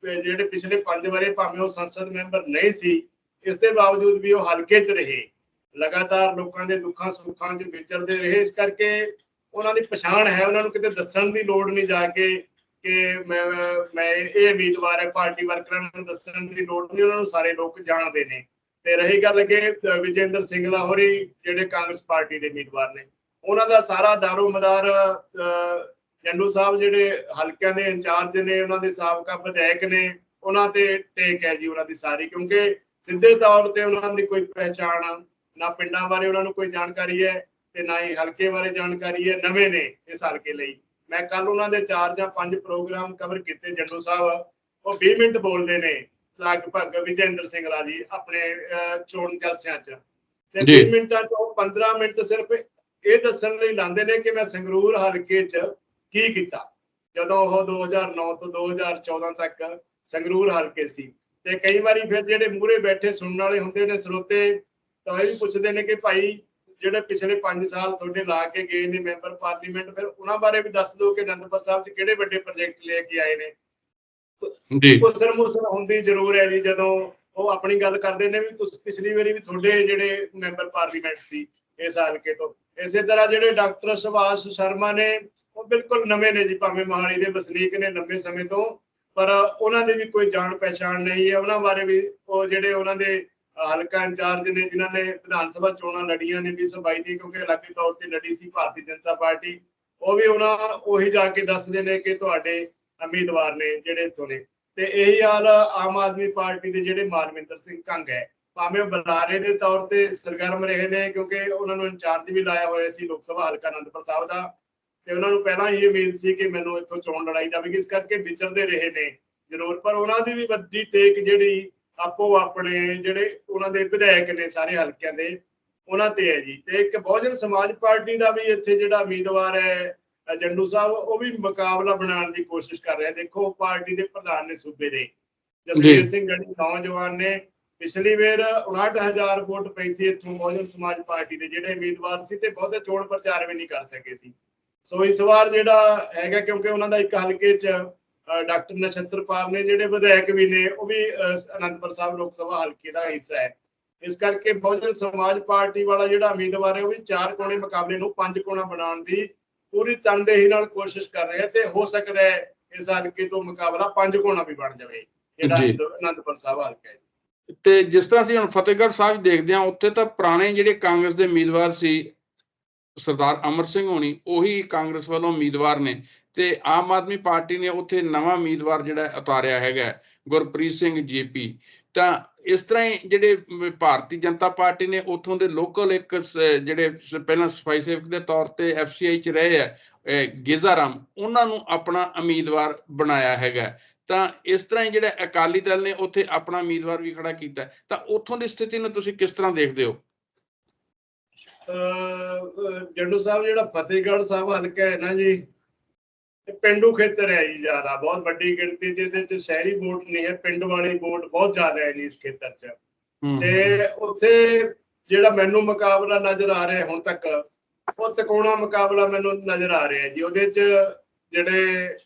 ਜਿਹੜੇ ਪਿਛਲੇ 5 ਵਾਰੇ ਭਾਵੇਂ ਉਹ ਸੰਸਦ ਮੈਂਬਰ ਨਹੀਂ ਸੀ ਇਸ ਦੇ ਬਾਵਜੂਦ ਵੀ ਉਹ ਹਲਕੇ 'ਚ ਰਹੇ। ਲਗਾਤਾਰ ਲੋਕਾਂ ਦੇ ਦੁੱਖਾਂ ਸੁੱਖਾਂ 'ਚ ਵਿਚਰਦੇ ਰਹੇ। ਇਸ ਕਰਕੇ ਉਹਨਾਂ ਦੀ ਪਛਾਣ ਹੈ ਉਹਨਾਂ ਨੂੰ ਕਿਤੇ ਦੱਸਣ ਦੀ ਲੋੜ ਨਹੀਂ ਜਾ ਕੇ ਕਿ ਮੈਂ ਮੈਂ ਇਹ ਉਮੀਦਵਾਰ ਹੈ ਪਾਰਟੀ ਵਰਕਰਾਂ ਨੂੰ ਦੱਸਣ ਦੀ ਲੋੜ ਨਹੀਂ ਉਹਨਾਂ ਨੂੰ ਸਾਰੇ ਲੋਕ ਜਾਣਦੇ ਨੇ। ਤੇ ਰਹੀ ਗੱਲ ਅੱਗੇ ਵਿਜੇਂਦਰ ਸਿੰਗਲਾ ਹੋਰੀ ਜਿਹੜੇ ਕਾਂਗਰਸ ਪਾਰਟੀ ਦੇ ਉਮੀਦਵਾਰ ਨੇ। ਉਹਨਾਂ ਦਾ ਸਾਰਾ ਦਾਰੋ ਮਦਾਰ ਅਹ, ਜੰਡੂ ਸਾਹਿਬ ਜਿਹੜੇ ਹਲਕਿਆਂ ਦੇ ਇੰਚਾਰਜ ਨੇ ਉਹਨਾਂ ਦੇ ਸਾਬਕਾ ਵਿਧਾਇਕ ਨੇ ਉਹਨਾਂ ਤੇ ਟੇਕ ਹੈ ਜੀ ਉਹਨਾਂ ਦੀ ਸਾਰੀ। ਕਿਉਂਕਿ ਸਿੱਧੇ ਤੌਰ ਤੇ ਉਹਨਾਂ ਦੀ ਕੋਈ ਪਹਿਚਾਣ ਨਾ ਪਿੰਡਾਂ ਬਾਰੇ ਉਹਨਾਂ ਨੂੰ ਕੋਈ ਜਾਣਕਾਰੀ ਹੈ ਤੇ ਨਾ ਹੀ ਹਲਕੇ ਬਾਰੇ ਜਾਣਕਾਰੀ ਹੈ ਨਵੇਂ ਨੇ ਇਸ ਹਲਕੇ ਲਈ। ਮੈਂ ਕੱਲ ਉਹਨਾਂ ਦੇ ਚਾਰ ਜਾਂ ਪੰਜ ਪ੍ਰੋਗਰਾਮ ਕਵਰ ਕੀਤੇ ਜੰਡੂ ਸਾਹਿਬ ਉਹ 20 ਮਿੰਟ ਬੋਲਦੇ ਨੇ ਲਗਭਗ ਵਿਜੇਂਦਰ ਸਿੰਘਲਾ ਜੀ ਆਪਣੇ ਚੋਣ ਜਲਸਿਆਂ 'ਚ। ਤੇ ਜੀ। 20 ਮਿੰਟਾਂ 'ਚ ਉਹ 15 ਮਿੰਟ ਸਿਰਫ ਇਹ ਦੱਸਣ ਲਈ ਲਾਉਂਦੇ ਨੇ ਕਿ ਮੈਂ ਸੰਗਰੂਰ ਹਲਕੇ 'ਚ ਕੀ ਕੀਤਾ। ਜਦੋਂ ਉਹ 2009 ਤੋਂ 2014 ਤੱਕ ਸੰਗਰੂਰ ਹਲਕੇ ਸੀ। ਤੇ ਕਈ ਵਾਰੀ ਫਿਰ ਜਿਹੜੇ ਮੂਹਰੇ ਬੈਠੇ ਸੁਣਨ ਵਾਲੇ ਹੁੰਦੇ ਨੇ ਸਰੋਤੇ ਤਾਂ ਇਹ ਵੀ ਪੁੱਛਦੇ ਨੇ ਕਿ ਭਾਈ ਜਿਹੜੇ ਪਿਛਲੇ 5 ਸਾਲ ਤੁਹਾਡੇ ਲਾ ਕੇ ਗਏ ਨੇ ਮੈਂਬਰ ਪਾਰਲੀਮੈਂਟ ਫਿਰ ਉਹਨਾਂ ਬਾਰੇ ਵੀ ਦੱਸ ਦਿਓ ਕਿ ਅਨੰਦਪੁਰ ਸਾਹਿਬ 'ਚ ਕਿਹੜੇ ਵੱਡੇ ਪ੍ਰੋਜੈਕਟ ਲੈ ਕੇ ਆਏ ਨੇ। ਜੀ। ਕੁਸਰ ਮੁਸਰ ਹੁੰਦੀ ਜ਼ਰੂਰ ਹੈ ਜੀ ਜਦੋਂ ਉਹ ਆਪਣੀ ਗੱਲ ਕਰਦੇ ਨੇ ਵੀ ਤੁਸੀਂ ਪਿਛਲੀ ਵਾਰੀ ਵੀ ਤੁਹਾਡੇ ਜਿਹੜੇ ਮੈਂਬਰ ਪਾਰਲੀਮੈਂਟ ਸੀ ਇਸ ਹਲਕੇ ਤੋਂ। ਇਸੇ ਤਰ੍ਹਾਂ ਜਿਹੜੇ ਡਾਕਟਰ ਸੁਭਾਸ਼ ਸ਼ਰਮਾ ਨੇ ਉਹ ਬਿਲਕੁਲ ਨਵੇਂ ਨੇ ਜੀ ਭਾਵੇਂ ਮੋਹਾਲੀ ਦੇ ਵਸਨੀਕ ਨੇ ਲੰਬੇ ਸਮੇਂ ਤੋਂ ਪਰ ਉਹਨਾਂ ਦੀ ਵੀ ਕੋਈ ਜਾਣ ਪਹਿਚਾਣ ਨਹੀਂ ਹੈ। ਉਹਨਾਂ ਬਾਰੇ ਵੀ ਉਹ ਜਿਹੜੇ ਉਹਨਾਂ ਦੇ ਹਲਕਾ ਇੰਚਾਰਜ ਨੇ, ਜਿਨ੍ਹਾਂ ਨੇ ਵਿਧਾਨ ਸਭਾ ਚੋਣਾਂ ਲੜੀਆਂ ਨੇ 2022 ਦੀ ਕਿਉਂਕਿ ਅਲੱਗੀ ਤੌਰ ਤੇ ਲੜੀ ਸੀ ਭਾਰਤੀ ਜਨਤਾ ਪਾਰਟੀ, ਉਹ ਵੀ ਉਹਨਾਂ ਉਹੀ ਜਾ ਕੇ ਦੱਸਦੇ ਨੇ ਕਿ ਤੁਹਾਡੇ ਉਮੀਦਵਾਰ ਨੇ ਜਿਹੜੇ ਇੱਥੋਂ ਨੇ। ਤੇ ਇਹੀ ਹਾਲ ਆਮ ਆਦਮੀ ਪਾਰਟੀ ਦੇ ਜਿਹੜੇ ਮਾਨਵਿੰਦਰ ਸਿੰਘ ਕੰਗ ਹੈ, ਭਾਵੇਂ ਬੁਲਾਰੇ ਦੇ ਤੌਰ ਤੇ ਸਰਗਰਮ ਰਹੇ ਨੇ, ਕਿਉਂਕਿ ਉਹਨਾਂ ਨੂੰ ਇੰਚਾਰਜ ਵੀ ਲਾਇਆ ਹੋਇਆ ਸੀ ਲੋਕ ਸਭਾ ਹਲਕਾ ਅਨੰਦਪੁਰ ਸਾਹਿਬ ਦਾ। ਤੇ ਉਹਨਾਂ ਨੂੰ ਪਹਿਲਾਂ ਹੀ ਉਮੀਦ ਸੀ ਕਿ ਮੈਨੂੰ ਇੱਥੋਂ ਚੋਣ ਲੜਾਈ ਜਾਵੇਗੀ, ਇਸ ਕਰਕੇ ਵਿਚਰਦੇ ਰਹੇ ਨੇ ਜ਼ਰੂਰ, ਪਰ ਉਹਨਾਂ ਦੀ ਵੀ ਵੱਡੀ ਟੇਕ ਜਿਹੜੀ ਆਪੋ ਆਪਣੇ ਜਿਹੜੇ ਉਹਨਾਂ ਦੇ ਵਿਧਾਇਕ ਨੇ ਸਾਰੇ ਹਲਕਿਆਂ ਦੇ ਉਹਨਾਂ ਤੇ ਹੈ ਜੀ। ਤੇ ਇੱਕ ਬਹੁਜਨ ਸਮਾਜ ਪਾਰਟੀ ਦਾ ਵੀ ਇੱਥੇ ਜਿਹੜਾ ਉਮੀਦਵਾਰ ਹੈ ਜੰਡੂ ਸਾਹਿਬ ਉਹ ਵੀ ਮੁਕਾਬਲਾ ਬਣਾਉਣ ਦੀ ਕੋਸ਼ਿਸ਼ ਕਰ ਰਿਹਾ। ਦੇਖੋ ਪਾਰਟੀ ਦੇ ਪ੍ਰਧਾਨ ਨੇ ਸੂਬੇ ਦੇ। ਜਸਵੀਰ ਸਿੰਘ ਗੜੀ ਨੌਜਵਾਨ ਨੇ ਪਿਛਲੀ ਵੇਰ 59000 ਵੋਟ ਪਈ ਸੀ ਇੱਥੋਂ ਬਹੁਜਨ ਸਮਾਜ ਪਾਰਟੀ ਦੇ। ਜਿਹੜੇ ਉਮੀਦਵਾਰ ਸੀ ਤੇ ਬਹੁਤੇ ਚੋਣ ਪ੍ਰਚਾਰ ਵੀ ਨਹੀਂ ਕਰ ਸਕੇ ਸੀ। ਸੋ ਇਸ ਵਾਰ ਜਿਹੜਾ ਹੈਗਾ ਕਿਉਂਕਿ ਉਹਨਾਂ ਦਾ ਇੱਕ ਹਲਕੇ 'ਚ ਡਾਕਟਰ ਨਛੱਤਰਪਾਲ ਨੇ ਜਿਹੜੇ ਵਿਧਾਇਕ ਵੀ ਨੇ ਉਹ ਵੀ ਅਨੰਦਪੁਰ ਸਾਹਿਬ ਲੋਕ ਸਭਾ ਹਲਕੇ ਦਾ ਹਿੱਸਾ ਹੈ। ਇਸ ਕਰਕੇ ਬਹੁਜਨ ਸਮਾਜ ਪਾਰਟੀ ਵਾਲਾ ਜਿਹੜਾ ਉਮੀਦਵਾਰ ਹੈ ਉਹ ਵੀ ਚਾਰ ਕੋਣੇ ਮੁਕਾਬਲੇ ਨੂੰ ਪੰਜ ਕੋਣਾ ਬਣਾਉਣ ਦੀ ਪੂਰੀ ਤਨਦੇਹੀ ਨਾਲ ਕੋਸ਼ਿਸ਼ ਕਰ ਰਿਹਾ ਤੇ ਹੋ ਸਕਦਾ ਹੈ ਇਸ ਹਲਕੇ ਤੋਂ ਮੁਕਾਬਲਾ ਪੰਜ ਕੋਣਾ ਵੀ ਬਣ ਜਾਵੇ ਜਿਹੜਾ। ਅਨੰਦਪੁਰ ਸਾਹਿਬ ਹਲਕਾ ਹੈ। ਤੇ ਜਿਸ ਤਰ੍ਹਾਂ ਅਸੀਂ ਹੁਣ ਫਤਿਹਗੜ੍ਹ ਸਾਹਿਬ ਦੇਖਦੇ ਹਾਂ ਉੱਥੇ ਤਾਂ ਪੁਰਾਣੇ ਜਿਹੜੇ ਕਾਂਗਰਸ ਦੇ ਉਮੀਦਵਾਰ ਸੀ ਸਰਦਾਰ ਅਮਰ ਸਿੰਘ ਹੋਣੀ ਉਹੀ ਕਾਂਗਰਸ ਵੱਲੋਂ ਉਮੀਦਵਾਰ ਨੇ। ਤੇ ਆਮ ਆਦਮੀ ਪਾਰਟੀ ਨੇ ਉੱਥੇ ਨਵਾਂ ਉਮੀਦਵਾਰ ਜਿਹੜਾ ਉਤਾਰਿਆ ਹੈਗਾ ਗੁਰਪ੍ਰੀਤ ਸਿੰਘ ਜੀਪੀ। ਤਾਂ ਇਸ ਤਰ੍ਹਾਂ ਹੀ ਜਿਹੜੇ ਭਾਰਤੀ ਜਨਤਾ ਪਾਰਟੀ ਨੇ ਉੱਥੋਂ ਦੇ ਲੋਕਲ ਇੱਕ ਜਿਹੜੇ ਪਹਿਲਾਂ ਸਫ਼ਾਈ ਸੇਵਕ ਦੇ ਤੌਰ ਤੇ ਐਫਸੀਆਈ ਚ ਰਹੇ ਆ ਅਹ, ਉਹਨਾਂ ਨੂੰ ਆਪਣਾ ਉਮੀਦਵਾਰ ਬਣਾਇਆ ਹੈਗਾ ਤਾਂ ਇਸ ਤਰ੍ਹਾਂ ਹੀ ਜਿਹੜਾ ਅਕਾਲੀ ਦਲ ਨੇ ਉੱਥੇ ਆਪਣਾ ਉਮੀਦਵਾਰ ਵੀ ਖੜਾ ਕੀਤਾ ਤਾਂ ਉੱਥੋਂ ਦੀ ਸਥਿਤੀ ਨੂੰ ਤੁਸੀਂ ਕਿਸ ਤਰ੍ਹਾਂ ਦੇਖਦੇ ਹੋ? ਅਹ ਜੰਡੂ ਸਾਹਿਬ ਜਿਹੜਾ ਫਤਿਹਗੜ੍ਹ ਸਾਹਿਬ ਹਲਕਾ ਹੈ ਨਾ ਜੀ ਇਹ ਪਿੰਡੂ ਖੇਤਰ ਹੈ ਜੀ ਜ਼ਿਆਦਾ ਬਹੁਤ ਵੱਡੀ ਗਿਣਤੀ 'ਚ ਇਹਦੇ 'ਚ ਸ਼ਹਿਰੀ ਵੋਟ ਨਹੀਂ ਹੈ ਪਿੰਡ ਵਾਲੀ ਵੋਟ ਬਹੁਤ ਜ਼ਿਆਦਾ ਹੈ ਜੀ ਇਸ ਖੇਤਰ 'ਚ। ਤੇ ਉੱਥੇ ਜਿਹੜਾ ਮੈਨੂੰ ਮੁਕਾਬਲਾ ਨਜ਼ਰ ਆ ਰਿਹਾ ਹੁਣ ਤੱਕ ਉਹ ਤਕੋਣਾ ਮੁਕਾਬਲਾ ਮੈਨੂੰ ਨਜ਼ਰ ਆ ਰਿਹਾ ਜੀ। ਉਹਦੇ 'ਚ ਜਿਹੜੇ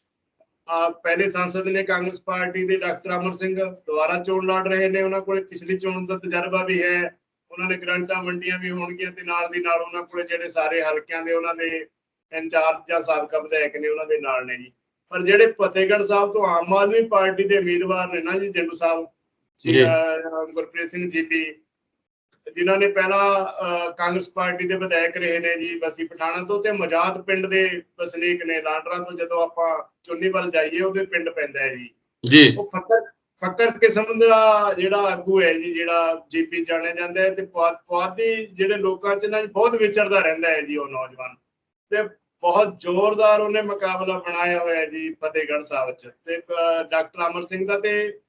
ਆ ਪਹਿਲੇ ਸੰਸਦ ਨੇ ਕਾਂਗਰਸ ਪਾਰਟੀ ਦੇ ਡਾਕਟਰ ਅਮਰ ਸਿੰਘ ਦੁਬਾਰਾ ਚੋਣ ਲੜ ਰਹੇ ਨੇ ਉਹਨਾਂ ਕੋਲੇ ਪਿਛਲੀ ਚੋਣ ਦਾ ਤਜਰਬਾ ਵੀ ਹੈ। ਉਹਨਾਂ ਨੇ ਗਰੰਟਾਂ ਵੰਡੀਆਂ ਵੀ ਹੋਣਗੀਆਂ ਤੇ ਨਾਲ ਦੀ ਨਾਲ ਉਹਨਾਂ ਕੋਲੇ ਜਿਹੜੇ ਸਾਰੇ ਹਲਕਿਆਂ ਦੇ ਉਹਨਾਂ ਦੇ ਇੰਚਾਰਜ ਜਾਂ ਸਾਬਕਾ ਵਿਧਾਇਕ ਨੇ ਉਹਨਾਂ ਦੇ ਨਾਲ ਨੇ ਜੀ। ਪਰ ਜਿਹੜੇ ਫਤਿਹਗੜ੍ਹ ਸਾਹਿਬ ਤੋਂ ਆਮ ਆਦਮੀ ਪਾਰਟੀ ਦੇ ਉਮੀਦਵਾਰ ਨੇ ਨਾ ਜੀ ਜੰਡੂ ਸਾਹਿਬ ਜੀ। ਗੁਰਪ੍ਰੀਤ ਸਿੰਘ ਜੀਪੀ ਜਿਨ੍ਹਾਂ ਨੇ ਪਹਿਲਾਂ ਕਾਂਗਰਸ ਪਾਰਟੀ ਦੇ ਵਿਧਾਇਕ ਰਹੇ ਨੇ ਜੀ ਬਸੀ ਪਠਾਣਾ ਤੋਂ ਤੇ ਮਜਾਦ ਪਿੰਡ ਦੇ ਵਸਨੀਕ ਨੇ ਲਾਂਡਰਾ ਤੋਂ ਜਦੋਂ ਆਪਾਂ ਚੁੰਨੀ ਵੱਲ ਜਾਈਏ ਉਹਦੇ ਪਿੰਡ ਪੈਂਦਾ ਹੈ ਜੀ। ਜੀ। ਉਹ ਫਕਰ ਫਕਰ ਕਿਸਮ ਦਾ ਜਿਹੜਾ ਆਗੂ ਹੈ ਜੀ ਜਿਹੜਾ ਜੀਪੀ ਜਾਣਿਆ ਜਾਂਦਾ ਹੈ ਤੇ ਪੁਆ- ਪੁਆਧੀ ਜਿਹੜੇ ਲੋਕਾਂ ਚ ਨਾ ਜੀ ਬਹੁਤ ਵਿਚਰਦਾ ਰਹਿੰਦਾ ਹੈ ਜੀ ਉਹ ਨੌਜਵਾਨ। ਤੇ ਬਹੁਤ ਜ਼ੋਰਦਾਰ ਉਹਨੇ ਮੁਕਾਬਲਾ ਬਣਾਇਆ ਹੋਇਆ ਜੀ ਫਤਿਹਗੜ੍ਹ ਸਾਹਿਬ ਚ। ਤੇ ਡਾਕਟਰ ਅਮਰ ਸਿੰਘ ਦਾ ਤੇ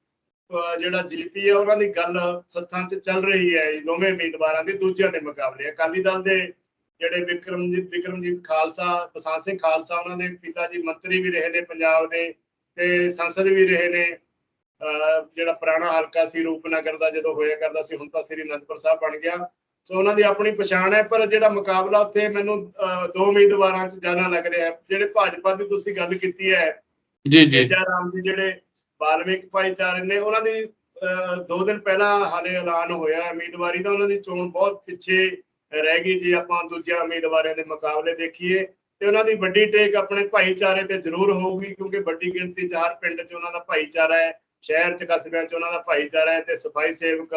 ਜਿਹੜਾ ਜੀਪੀ ਹੈ, ਉਹਨਾਂ ਦੀ ਗੱਲ ਸੱਥਾਂ 'ਚ ਚੱਲ ਰਹੀ ਹੈ ਜੀ, ਦੋਵੇਂ ਉਮੀਦਵਾਰਾਂ ਦੇ, ਦੂਜਿਆਂ ਦੇ ਮੁਕਾਬਲੇ। ਅਕਾਲੀ ਦਲ ਦੇ ਜਿਹੜੇ ਵਿਕਰਮਜੀਤ ਵਿਕਰਮਜੀਤ ਖਾਲਸਾ ਬਸੰਤ ਸਿੰਘ ਖਾਲਸਾ, ਉਹਨਾਂ ਦੇ ਪਿਤਾ ਜੀ ਮੰਤਰੀ ਵੀ ਰਹੇ ਨੇ ਪੰਜਾਬ ਦੇ ਤੇ ਸੰਸਦ ਵੀ ਰਹੇ ਨੇ। ਅਹ, ਜਿਹੜਾ ਪੁਰਾਣਾ ਹਲਕਾ ਸੀ ਰੂਪਨਗਰ ਦਾ ਜਦੋਂ ਹੋਇਆ ਕਰਦਾ ਸੀ, ਹੁਣ ਤਾਂ ਸ੍ਰੀ ਅਨੰਦਪੁਰ ਸਾਹਿਬ ਬਣ ਗਿਆ। ਸੋ ਉਹਨਾਂ ਦੀ ਆਪਣੀ ਪਛਾਣ ਹੈ ਪਰ ਜਿਹੜਾ ਮੁਕਾਬਲਾ ਉੱਥੇ ਮੈਨੂੰ ਦੋ ਉਮੀਦਵਾਰਾਂ 'ਚ ਜ਼ਿਆਦਾ ਲੱਗ ਰਿਹਾ ਹੈ। ਜਿਹੜੇ ਭਾਜਪਾ ਦੀ ਤੁਸੀਂ ਗੱਲ ਕੀਤੀ ਹੈ ਜੀ ਜੀ। ਰਾਮ ਜੀ ਜਿਹੜੇ ਬਾਲਮਿਕ ਭਾਈਚਾਰੇ ਨੇ ਉਹਨਾਂ ਦੀ ਦੋ ਦਿਨ ਪਹਿਲਾਂ ਹਾਲੇ ਐਲਾਨ ਹੋਇਆ ਉਮੀਦਵਾਰੀ ਦਾ। ਉਹਨਾਂ ਦੀ ਚੋਣ ਬਹੁਤ ਪਿੱਛੇ ਰਹਿ ਗਈ ਜੀ। ਆਪਾਂ ਦੂਜਿਆਂ ਉਮੀਦਵਾਰਾਂ ਦੇ ਮੁਕਾਬਲੇ ਦੇਖੀਏ ਤੇ ਉਹਨਾਂ ਦੀ ਵੱਡੀ ਟੇਕ ਆਪਣੇ ਭਾਈਚਾਰੇ ਤੇ ਜ਼ਰੂਰ ਹੋਊਗੀ ਕਿਉਂਕਿ ਵੱਡੀ ਗਿਣਤੀ 'ਚ ਹਰ ਪਿੰਡ 'ਚ ਉਹਨਾਂ ਦਾ ਭਾਈਚਾਰਾ ਹੈ ਸ਼ਹਿਰ 'ਚ ਕਸਬਿਆਂ 'ਚ ਉਹਨਾਂ ਦਾ ਭਾਈਚਾਰਾ ਹੈ ਤੇ ਸਫ਼ਾਈ ਸੇਵਕ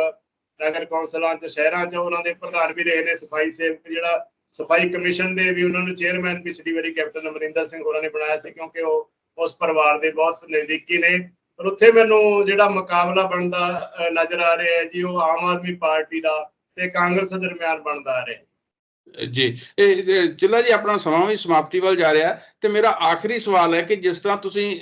ਨਗਰ ਕੌਂਸਲਾਂ 'ਚ, ਸ਼ਹਿਰਾਂ 'ਚ ਉਹਨਾਂ ਦੇ ਪ੍ਰਧਾਨ ਵੀ ਰਹੇ ਨੇ, ਸਫ਼ਾਈ ਸੇਵਕ ਜਿਹੜਾ, ਸਫ਼ਾਈ ਕਮਿਸ਼ਨ ਦੇ ਵੀ ਉਹਨਾਂ ਨੂੰ ਚੇਅਰਮੈਨ ਪਿਛਲੀ ਵਾਰੀ ਕੈਪਟਨ ਅਮਰਿੰਦਰ ਸਿੰਘ ਹੋਰਾਂ ਨੇ ਬਣਾਇਆ ਸੀ, ਕਿਉਂਕਿ ਉਹ ਉਸ ਪਰਿਵਾਰ ਦੇ ਬਹੁਤ ਨਜ਼ਦੀਕੀ ਨੇ। ਪਰ ਉੱਥੇ ਮੈਨੂੰ ਜਿਹੜਾ ਮੁਕਾਬਲਾ ਬਣਦਾ ਨਜ਼ਰ ਆ ਰਿਹਾ ਹੈ ਜੀ, ਉਹ ਆਮ ਆਦਮੀ ਪਾਰਟੀ ਦਾ ਤੇ ਕਾਂਗਰਸ ਦਰਮਿਆਨ ਬਣਦਾ ਆ ਰਿਹਾ ਜੀ। ਇਹ ਇਹ ਜੀ, ਆਪਣਾ ਸਮਾਂ ਵੀ ਸਮਾਪਤੀ ਵੱਲ ਜਾ ਰਿਹਾ। ਤੇ ਮੇਰਾ ਆਖਰੀ ਸਵਾਲ ਹੈ ਕਿ ਜਿਸ ਤਰ੍ਹਾਂ ਤੁਸੀਂ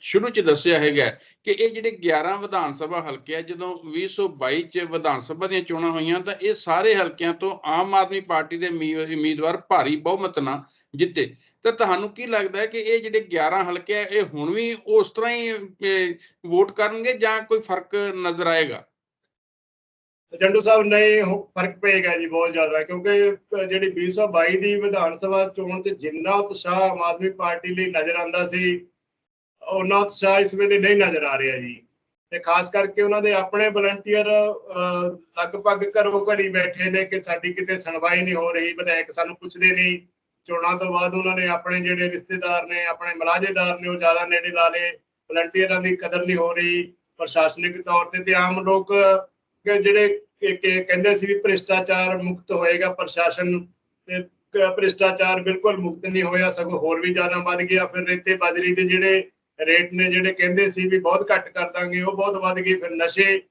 ਸ਼ੁਰੂ ਚ ਦੱਸਿਆ ਹੈਗਾ ਕਿ ਇਹ ਜਿਹੜੇ 11 ਵਿਧਾਨ ਸਭਾ ਹਲਕੇ ਆ, ਜਦੋਂ 2022 ਚ ਵਿਧਾਨ ਸਭਾ ਦੀਆਂ ਚੋਣਾਂ ਹੋਈਆਂ, ਤਾਂ ਇਹ ਸਾਰੇ ਹਲਕਿਆਂ ਤੋਂ ਆਮ ਆਦਮੀ ਪਾਰਟੀ ਦੇ ਉਮੀਦਵਾਰ ਭਾਰੀ ਬਹੁਮਤ ਨਾਲ ਜਿੱਤੇ। ਤਾਂ ਤੁਹਾਨੂੰ ਕੀ ਲੱਗਦਾ ਹੈ ਕਿ ਇਹ ਜਿਹੜੇ 11 ਹਲਕੇ ਆ, ਇਹ ਹੁਣ ਵੀ ਉਸ ਤਰ੍ਹਾਂ ਹੀ ਵੋਟ ਕਰਨਗੇ ਜਾਂ ਕੋਈ ਫ਼ਰਕ ਨਜ਼ਰ ਆਏਗਾ? ਜੰਡੂ ਸਾਹਿਬ, ਨਹੀਂ ਫ਼ਰਕ ਪਏਗਾ ਜੀ ਬਹੁਤ ਜ਼ਿਆਦਾ, ਕਿਉਂਕਿ ਜਿਹੜੀ 2022 ਦੀ ਵਿਧਾਨ ਸਭਾ ਚੋਣ 'ਚ ਜਿੰਨਾ ਉਤਸ਼ਾਹ ਆਮ ਆਦਮੀ ਪਾਰਟੀ ਲਈ ਨਜ਼ਰ ਆਂਦਾ ਸੀ ਉਹਨਾਂ ਉਤਸ਼ਾਹ ਇਸ ਵੇਲੇ ਨਹੀਂ ਨਜ਼ਰ ਆ ਰਿਹਾ ਜੀ। ਤੇ ਖਾਸ ਕਰਕੇ ਉਹਨਾਂ ਦੇ ਆਪਣੇ ਵਲੰਟੀਅਰ ਲਗਭਗ ਘਰੋਂ ਘਰੀ ਬੈਠੇ ਨੇ ਕਿ ਸਾਡੀ ਕਿਤੇ ਸੁਣਵਾਈ ਨਹੀਂ ਹੋ ਰਹੀ, ਵਿਧਾਇਕ ਸਾਨੂੰ ਪੁੱਛਦੇ ਨਹੀਂ। ਚੋਣਾਂ ਤੋਂ ਬਾਅਦ ਉਹਨਾਂ ਨੇ ਆਪਣੇ ਜਿਹੜੇ ਰਿਸ਼ਤੇਦਾਰ ਨੇ, ਆਪਣੇ ਮਲਾਜੇਦਾਰ ਨੇ, ਉਹ ਜ਼ਿਆਦਾ ਨੇੜੇ ਲਾ ਲਏ। ਵਲੰਟੀਅਰਾਂ ਦੀ ਕਦਰ ਨਹੀਂ ਹੋ ਰਹੀ। ਪ੍ਰਸ਼ਾਸਨਿਕ ਤੌਰ ਤੇ ਤੇ ਆਮ ਲੋਕ ਜਿਹੜੇ ਕਹਿੰਦੇ ਸੀ ਵੀ ਭ੍ਰਿਸ਼ਟਾਚਾਰ ਮੁਕਤ ਹੋਏਗਾ ਪ੍ਰਸ਼ਾਸਨ ਤੇ ਭ੍ਰਿਸ਼ਟਾਚਾਰ ਬਿਲਕੁਲ ਮੁਕਤ ਨਹੀਂ ਹੋਇਆ ਸਗੋਂ ਹੋਰ ਵੀ ਜ਼ਿਆਦਾ ਵੱਧ ਗਿਆ। ਫਿਰ ਰੇਤੇ ਬਾਜਰੀ ਦੇ ਜਿਹੜੇ ਰੇਟ ਨੇ ਜਿਹੜੇ ਕਹਿੰਦੇ ਸੀ ਵੀ ਬਹੁਤ ਘੱਟ ਕਰ ਦਾਂਗੇ ਉਹ ਬਹੁਤ ਵੱਧ ਗਏ। ਫਿਰ ਨਸ਼ੇ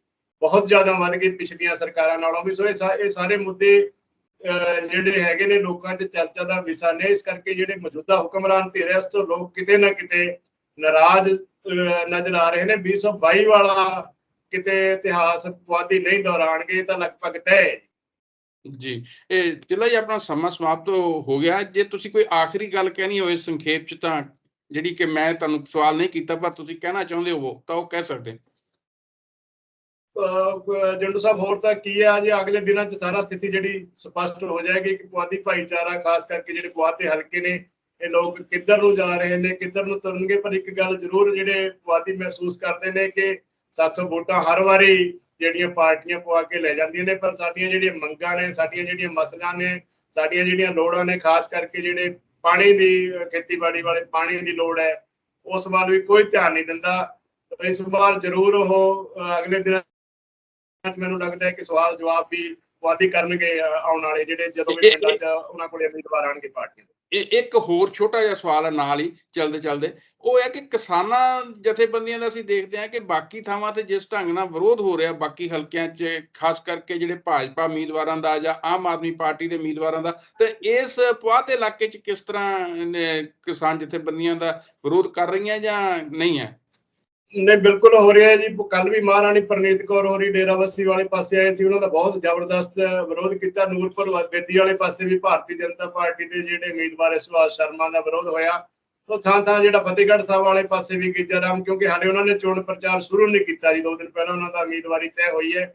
ਬਹੁਤ ਜ਼ਿਆਦਾ ਵੱਧ ਗਏ ਪਿਛਲੀਆਂ ਸਰਕਾਰਾਂ ਨਾਲੋਂ ਵੀ। ਸੋ ਇਹ ਸਾਰੇ ਮੁੱਦੇ ਅਹ, ਜਿਹੜੇ ਹੈਗੇ ਨੇ ਲੋਕਾਂ 'ਚ ਚਰਚਾ ਦਾ ਵਿਸ਼ਾ ਨੇ। ਇਸ ਕਰਕੇ ਜਿਹੜੇ ਮੌਜੂਦਾ ਹੁਕਮਰਾਨ ਧਿਰ ਹੈ ਉਸ ਤੋਂ ਲੋਕ ਕਿਤੇ ਨਾ ਕਿਤੇ ਨਾਰਾਜ਼ ਨਜ਼ਰ ਆ ਰਹੇ ਨੇ। 2022 ਵਾਲਾ ਕਿਤੇ ਇਤਿਹਾਸ ਪੁਆਧੀ ਨਹੀਂ ਦੁਹਰਾਣਗੇ ਤਾਂ ਲਗਭਗ ਤੈਅ ਜੀ ਇਹ ਚਲੋ ਜੀ ਆਪਣਾ ਸਮਾਂ ਸਮਾਪਤ ਹੋ ਗਿਆ। ਜੇ ਤੁਸੀਂ ਕੋਈ ਆਖਰੀ ਗੱਲ ਕਹਿਣੀ ਹੋਵੇ ਸੰਖੇਪ ਚ ਤਾਂ ਜਿਹੜੀ ਕਿ ਮੈਂ ਤੁਹਾਨੂੰ ਸਵਾਲ ਨਹੀਂ ਕੀਤਾ ਪਰ ਤੁਸੀਂ ਕਹਿਣਾ ਚਾਹੁੰਦੇ ਹੋ ਤਾਂ ਉਹ ਕਹਿ ਸਕਦੇ। ਜੰਡੂ ਸਾਹਿਬ ਹੋਰ ਤਾਂ ਕੀ ਹੈ? ਜੀ ਅਗਲੇ ਦਿਨਾਂ 'ਚ ਸਾਰਾ ਸਥਿਤੀ ਜਿਹੜੀ ਸਪਸ਼ਟ ਹੋ ਜਾਏਗੀ ਕਿ ਪੁਆਧੀ ਭਾਈਚਾਰਾ ਖਾਸ ਕਰਕੇ ਜਿਹੜੇ ਪੁਆਧੀ ਹਲਕੇ ਨੇ ਇਹ ਲੋਕ ਕਿੱਧਰ ਨੂੰ ਜਾ ਰਹੇ ਨੇ ਕਿੱਧਰ ਨੂੰ ਤੁਰਨਗੇ? ਪਰ ਇੱਕ ਗੱਲ ਜ਼ਰੂਰ ਜਿਹੜੇ ਪੁਆਧੀ ਮਹਿਸੂਸ ਕਰਦੇ ਨੇ ਕਿ ਸਾਥੋਂ ਵੋਟਾਂ ਹਰ ਵਾਰੀ ਜਿਹੜੀਆਂ ਪਾਰਟੀਆਂ ਪਵਾ ਕੇ ਲੈ ਜਾਂਦੀਆਂ ਨੇ, ਪਰ ਸਾਡੀਆਂ ਜਿਹੜੀਆਂ ਮੰਗਾਂ ਨੇ, ਸਾਡੀਆਂ ਜਿਹੜੀਆਂ ਮਸਲਾਂ ਨੇ, ਸਾਡੀਆਂ ਜਿਹੜੀਆਂ ਲੋੜਾਂ ਨੇ, ਖਾਸ ਕਰਕੇ ਜਿਹੜੇ ਪਾਣੀ ਦੀ ਖੇਤੀਬਾੜੀ ਵਾਲੇ ਪਾਣੀ ਦੀ ਲੋੜ ਹੈ, ਉਸ ਵੱਲ ਵੀ ਕੋਈ ਧਿਆਨ ਨਹੀਂ ਦਿੰਦਾ। ਇਸ ਵਾਰ ਜ਼ਰੂਰ ਉਹ ਅਗਲੇ ਦਿਨਾਂ 'ਚ ਮੈਨੂੰ ਲੱਗਦਾ ਹੈ ਕਿ ਸਵਾਲ ਜਵਾਬ ਵੀ ਪੁਆਧੀ ਕਰਨਗੇ ਆਉਣ ਵਾਲੇ ਜਿਹੜੇ ਜਦੋਂ ਵੀ ਪਿੰਡਾਂ 'ਚ ਉਹਨਾਂ ਕੋਲੇ ਉਮੀਦਵਾਰ ਆਣਗੇ ਪਾਰਟੀਆਂ ਦੇ। ਇਹ ਇੱਕ ਹੋਰ ਛੋਟਾ ਜਿਹਾ ਸਵਾਲ ਹੈ ਨਾਲ ਹੀ ਚਲਦੇ ਚਲਦੇ ਉਹ ਹੈ ਕਿ ਕਿਸਾਨਾਂ ਜਥੇਬੰਦੀਆਂ ਦਾ ਅਸੀਂ ਦੇਖਦੇ ਹਾਂ ਕਿ ਬਾਕੀ ਥਾਵਾਂ ਤੇ ਜਿਸ ਢੰਗ ਨਾਲ ਵਿਰੋਧ ਹੋ ਰਿਹਾ ਬਾਕੀ ਹਲਕਿਆਂ 'ਚ ਖਾਸ ਕਰਕੇ ਜਿਹੜੇ ਭਾਜਪਾ ਉਮੀਦਵਾਰਾਂ ਦਾ ਜਾਂ ਆਮ ਆਦਮੀ ਪਾਰਟੀ ਦੇ ਉਮੀਦਵਾਰਾਂ ਦਾ ਤੇ ਇਸ ਪੁਆਧ ਇਲਾਕੇ 'ਚ ਕਿਸ ਤਰ੍ਹਾਂ ਕਿਸਾਨ ਜਥੇਬੰਦੀਆਂ ਦਾ ਵਿਰੋਧ ਕਰ ਰਹੀਆਂ ਜਾਂ ਨਹੀਂ ਹੈ ਨਹੀਂ, ਬਿਲਕੁਲ ਹੋ ਰਿਹਾ ਹੈ ਜੀ। ਕੱਲ ਵੀ ਮਹਾਰਾਣੀ ਪ੍ਰਨੀਤ ਕੌਰ ਹੋਰੀ ਡੇਰਾਬੱਸੀ ਵਾਲੇ ਪਾਸੇ ਆਏ ਸੀ। ਉਹਨਾਂ ਦਾ ਬਹੁਤ ਜ਼ਬਰਦਸਤ ਵਿਰੋਧ ਕੀਤਾ। ਨੂਰਪੁਰ ਬੇਦੀ ਵਾਲੇ ਪਾਸੇ ਵੀ ਭਾਰਤੀ ਜਨਤਾ ਪਾਰਟੀ ਦੇ ਜਿਹੜੇ ਉਮੀਦਵਾਰ ਹੈ ਸ਼ਰਮਾ ਦਾ ਵਿਰੋਧ ਹੋਇਆ। ਉਹ ਥਾਂ ਥਾਂ ਜਿਹੜਾ ਫਤਿਹਗੜ੍ਹ ਸਾਹਿਬ ਵਾਲੇ ਪਾਸੇ ਵੀ ਕੀਤਾ ਰਾਮ, ਕਿਉਂਕਿ ਹਾਲੇ ਉਹਨਾਂ ਨੇ ਚੋਣ ਪ੍ਰਚਾਰ ਸ਼ੁਰੂ ਨਹੀਂ ਕੀਤਾ ਜੀ। ਦੋ ਦਿਨ ਪਹਿਲਾਂ ਉਹਨਾਂ ਦਾ ਉਮੀਦਵਾਰੀ ਤੈਅ ਹੋਈ ਹੈ।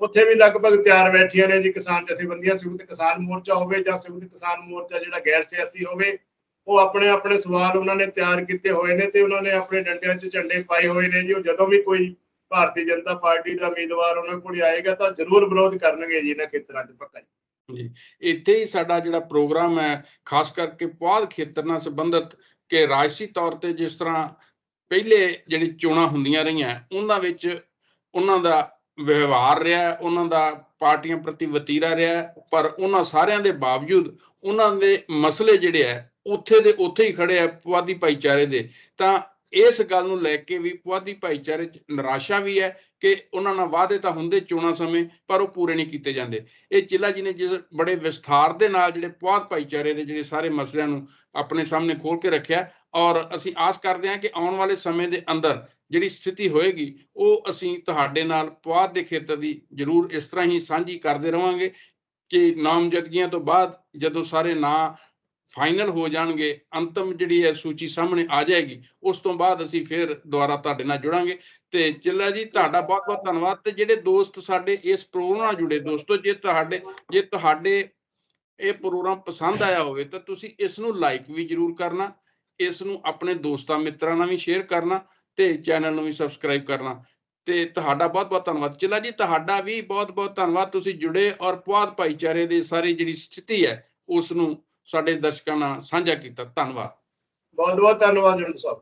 ਉੱਥੇ ਵੀ ਲਗਭਗ ਤਿਆਰ ਬੈਠੀਆਂ ਨੇ ਜੀ ਕਿਸਾਨ ਜਥੇਬੰਦੀਆਂ। ਸੰਯੁਕਤ ਕਿਸਾਨ ਮੋਰਚਾ ਹੋਵੇ ਜਾਂ ਸੰਯੁਕਤ ਕਿਸਾਨ ਮੋਰਚਾ ਜਿਹੜਾ ਗੈਰ ਸਿਆਸੀ ਹੋਵੇ ਉਹ ਆਪਣੇ ਆਪਣੇ ਸਵਾਲ ਉਹਨਾਂ ਨੇ ਤਿਆਰ ਕੀਤੇ ਹੋਏ ਨੇ ਤੇ ਉਹਨਾਂ ਨੇ ਆਪਣੇ ਡੰਡਿਆਂ 'ਚ ਝੰਡੇ ਪਾਏ ਹੋਏ ਨੇ ਜੀ। ਉਹ ਜਦੋਂ ਵੀ ਕੋਈ ਭਾਰਤੀ ਜਨਤਾ ਪਾਰਟੀ ਦਾ ਉਮੀਦਵਾਰ ਉਹਨਾਂ ਕੋਲ ਆਏਗਾ ਤਾਂ ਜ਼ਰੂਰ ਵਿਰੋਧ ਕਰਨਗੇ ਜੀ ਇਹਨਾਂ ਖੇਤਰਾਂ 'ਚ ਪੱਕਾ ਜੀ। ਇੱਥੇ ਹੀ ਸਾਡਾ ਜਿਹੜਾ ਪ੍ਰੋਗਰਾਮ ਹੈ, ਖਾਸ ਕਰਕੇ ਪੁਆਧ ਖੇਤਰ ਨਾਲ ਸੰਬੰਧਿਤ ਕਿ ਰਾਜਸੀ ਤੌਰ ਤੇ ਜਿਸ ਤਰ੍ਹਾਂ ਪਹਿਲੇ ਜਿਹੜੀ ਚੋਣਾਂ ਹੁੰਦੀਆਂ ਰਹੀਆਂ, ਉਹਨਾਂ ਵਿੱਚ ਉਹਨਾਂ ਦਾ ਵਿਵਹਾਰ ਰਿਹਾ, ਉਹਨਾਂ ਦਾ ਪਾਰਟੀਆਂ ਪ੍ਰਤੀ ਵਤੀਰਾ ਰਿਹਾ, ਪਰ ਉਹਨਾਂ ਸਾਰਿਆਂ ਦੇ ਬਾਵਜੂਦ ਉਹਨਾਂ ਦੇ ਮਸਲੇ ਜਿਹੜੇ ਆ ਉੱਥੇ ਦੇ ਉੱਥੇ ਹੀ ਖੜੇ ਆ ਪੁਆਧੀ ਭਾਈਚਾਰੇ ਦੇ। ਤਾਂ ਇਸ ਗੱਲ ਨੂੰ ਲੈ ਕੇ ਵੀ ਪੁਆਧੀ ਭਾਈਚਾਰੇ 'ਚ ਨਿਰਾਸ਼ਾ ਵੀ ਹੈ ਕਿ ਉਹਨਾਂ ਨਾਲ ਵਾਅਦੇ ਤਾਂ ਹੁੰਦੇ ਚੋਣਾਂ ਸਮੇਂ, ਪਰ ਉਹ ਪੂਰੇ ਨਹੀਂ ਕੀਤੇ ਜਾਂਦੇ। ਇਹ ਚਿੱਲਾ ਜੀ ਨੇ ਜਿਸ ਬੜੇ ਵਿਸਥਾਰ ਦੇ ਨਾਲ ਜਿਹੜੇ ਪੁਆਧ ਭਾਈਚਾਰੇ ਦੇ ਜਿਹੜੇ ਸਾਰੇ ਮਸਲਿਆਂ ਨੂੰ ਆਪਣੇ ਸਾਹਮਣੇ ਖੋਲ ਕੇ ਰੱਖਿਆ ਔਰ ਅਸੀਂ ਆਸ ਕਰਦੇ ਹਾਂ ਕਿ ਆਉਣ ਵਾਲੇ ਸਮੇਂ ਦੇ ਅੰਦਰ ਜਿਹੜੀ ਸਥਿਤੀ ਹੋਏਗੀ, ਉਹ ਅਸੀਂ ਤੁਹਾਡੇ ਨਾਲ ਪੁਆਧ ਦੇ ਖੇਤਰ ਦੀ ਜ਼ਰੂਰ ਇਸ ਤਰ੍ਹਾਂ ਹੀ ਸਾਂਝੀ ਕਰਦੇ ਰਵਾਂਗੇ ਕਿ ਨਾਮਜ਼ਦਗੀਆਂ ਤੋਂ ਬਾਅਦ ਜਦੋਂ ਸਾਰੇ ਨਾਂ ਫਾਈਨਲ ਹੋ ਜਾਣਗੇ, ਅੰਤਮ ਜਿਹੜੀ ਹੈ ਸੂਚੀ ਸਾਹਮਣੇ ਆ ਜਾਏਗੀ, ਉਸ ਤੋਂ ਬਾਅਦ ਅਸੀਂ ਫਿਰ ਦੁਬਾਰਾ ਤੁਹਾਡੇ ਨਾਲ ਜੁੜਾਂਗੇ। ਤੇ ਚਿੱਲਾ ਜੀ, ਤੁਹਾਡਾ ਬਹੁਤ ਬਹੁਤ ਧੰਨਵਾਦ। ਤੇ ਜਿਹੜੇ ਦੋਸਤ ਸਾਡੇ ਇਸ ਪ੍ਰੋਗਰਾਮ ਨਾਲ ਜੁੜੇ, ਦੋਸਤੋ, ਜੇ ਤੁਹਾਡੇ ਜੇ ਤੁਹਾਡੇ ਇਹ ਪ੍ਰੋਗਰਾਮ ਪਸੰਦ ਆਇਆ ਹੋਵੇ, ਤਾਂ ਤੁਸੀਂ ਇਸ ਨੂੰ ਲਾਈਕ ਵੀ ਜਰੂਰ ਕਰਨਾ, ਇਸ ਨੂੰ ਆਪਣੇ ਦੋਸਤਾਂ, ਮਿੱਤਰਾਂ ਨਾਲ ਵੀ ਸ਼ੇਅਰ ਕਰਨਾ ਤੇ ਚੈਨਲ ਨੂੰ ਵੀ ਸਬਸਕ੍ਰਾਈਬ ਕਰਨਾ। ਤੇ ਤੁਹਾਡਾ ਬਹੁਤ ਬਹੁਤ ਧੰਨਵਾਦ। ਚਿੱਲਾ ਜੀ, ਤੁਹਾਡਾ ਵੀ ਬਹੁਤ ਬਹੁਤ ਧੰਨਵਾਦ। ਤੁਸੀਂ ਜੁੜੇ ਔਰ ਪੁਆਧ ਭਾਈਚਾਰੇ ਦੀ ਸਾਰੀ ਜਿਹੜੀ ਸਥਿਤੀ ਹੈ, ਉਸ ਨੂੰ ਸਾਡੇ ਦਰਸ਼ਕਾਂ ਨਾਲ ਸਾਂਝਾ ਕੀਤਾ। ਧੰਨਵਾਦ। ਬਹੁਤ ਬਹੁਤ ਧੰਨਵਾਦ ਜੰਡੂ ਸਾਹਿਬ।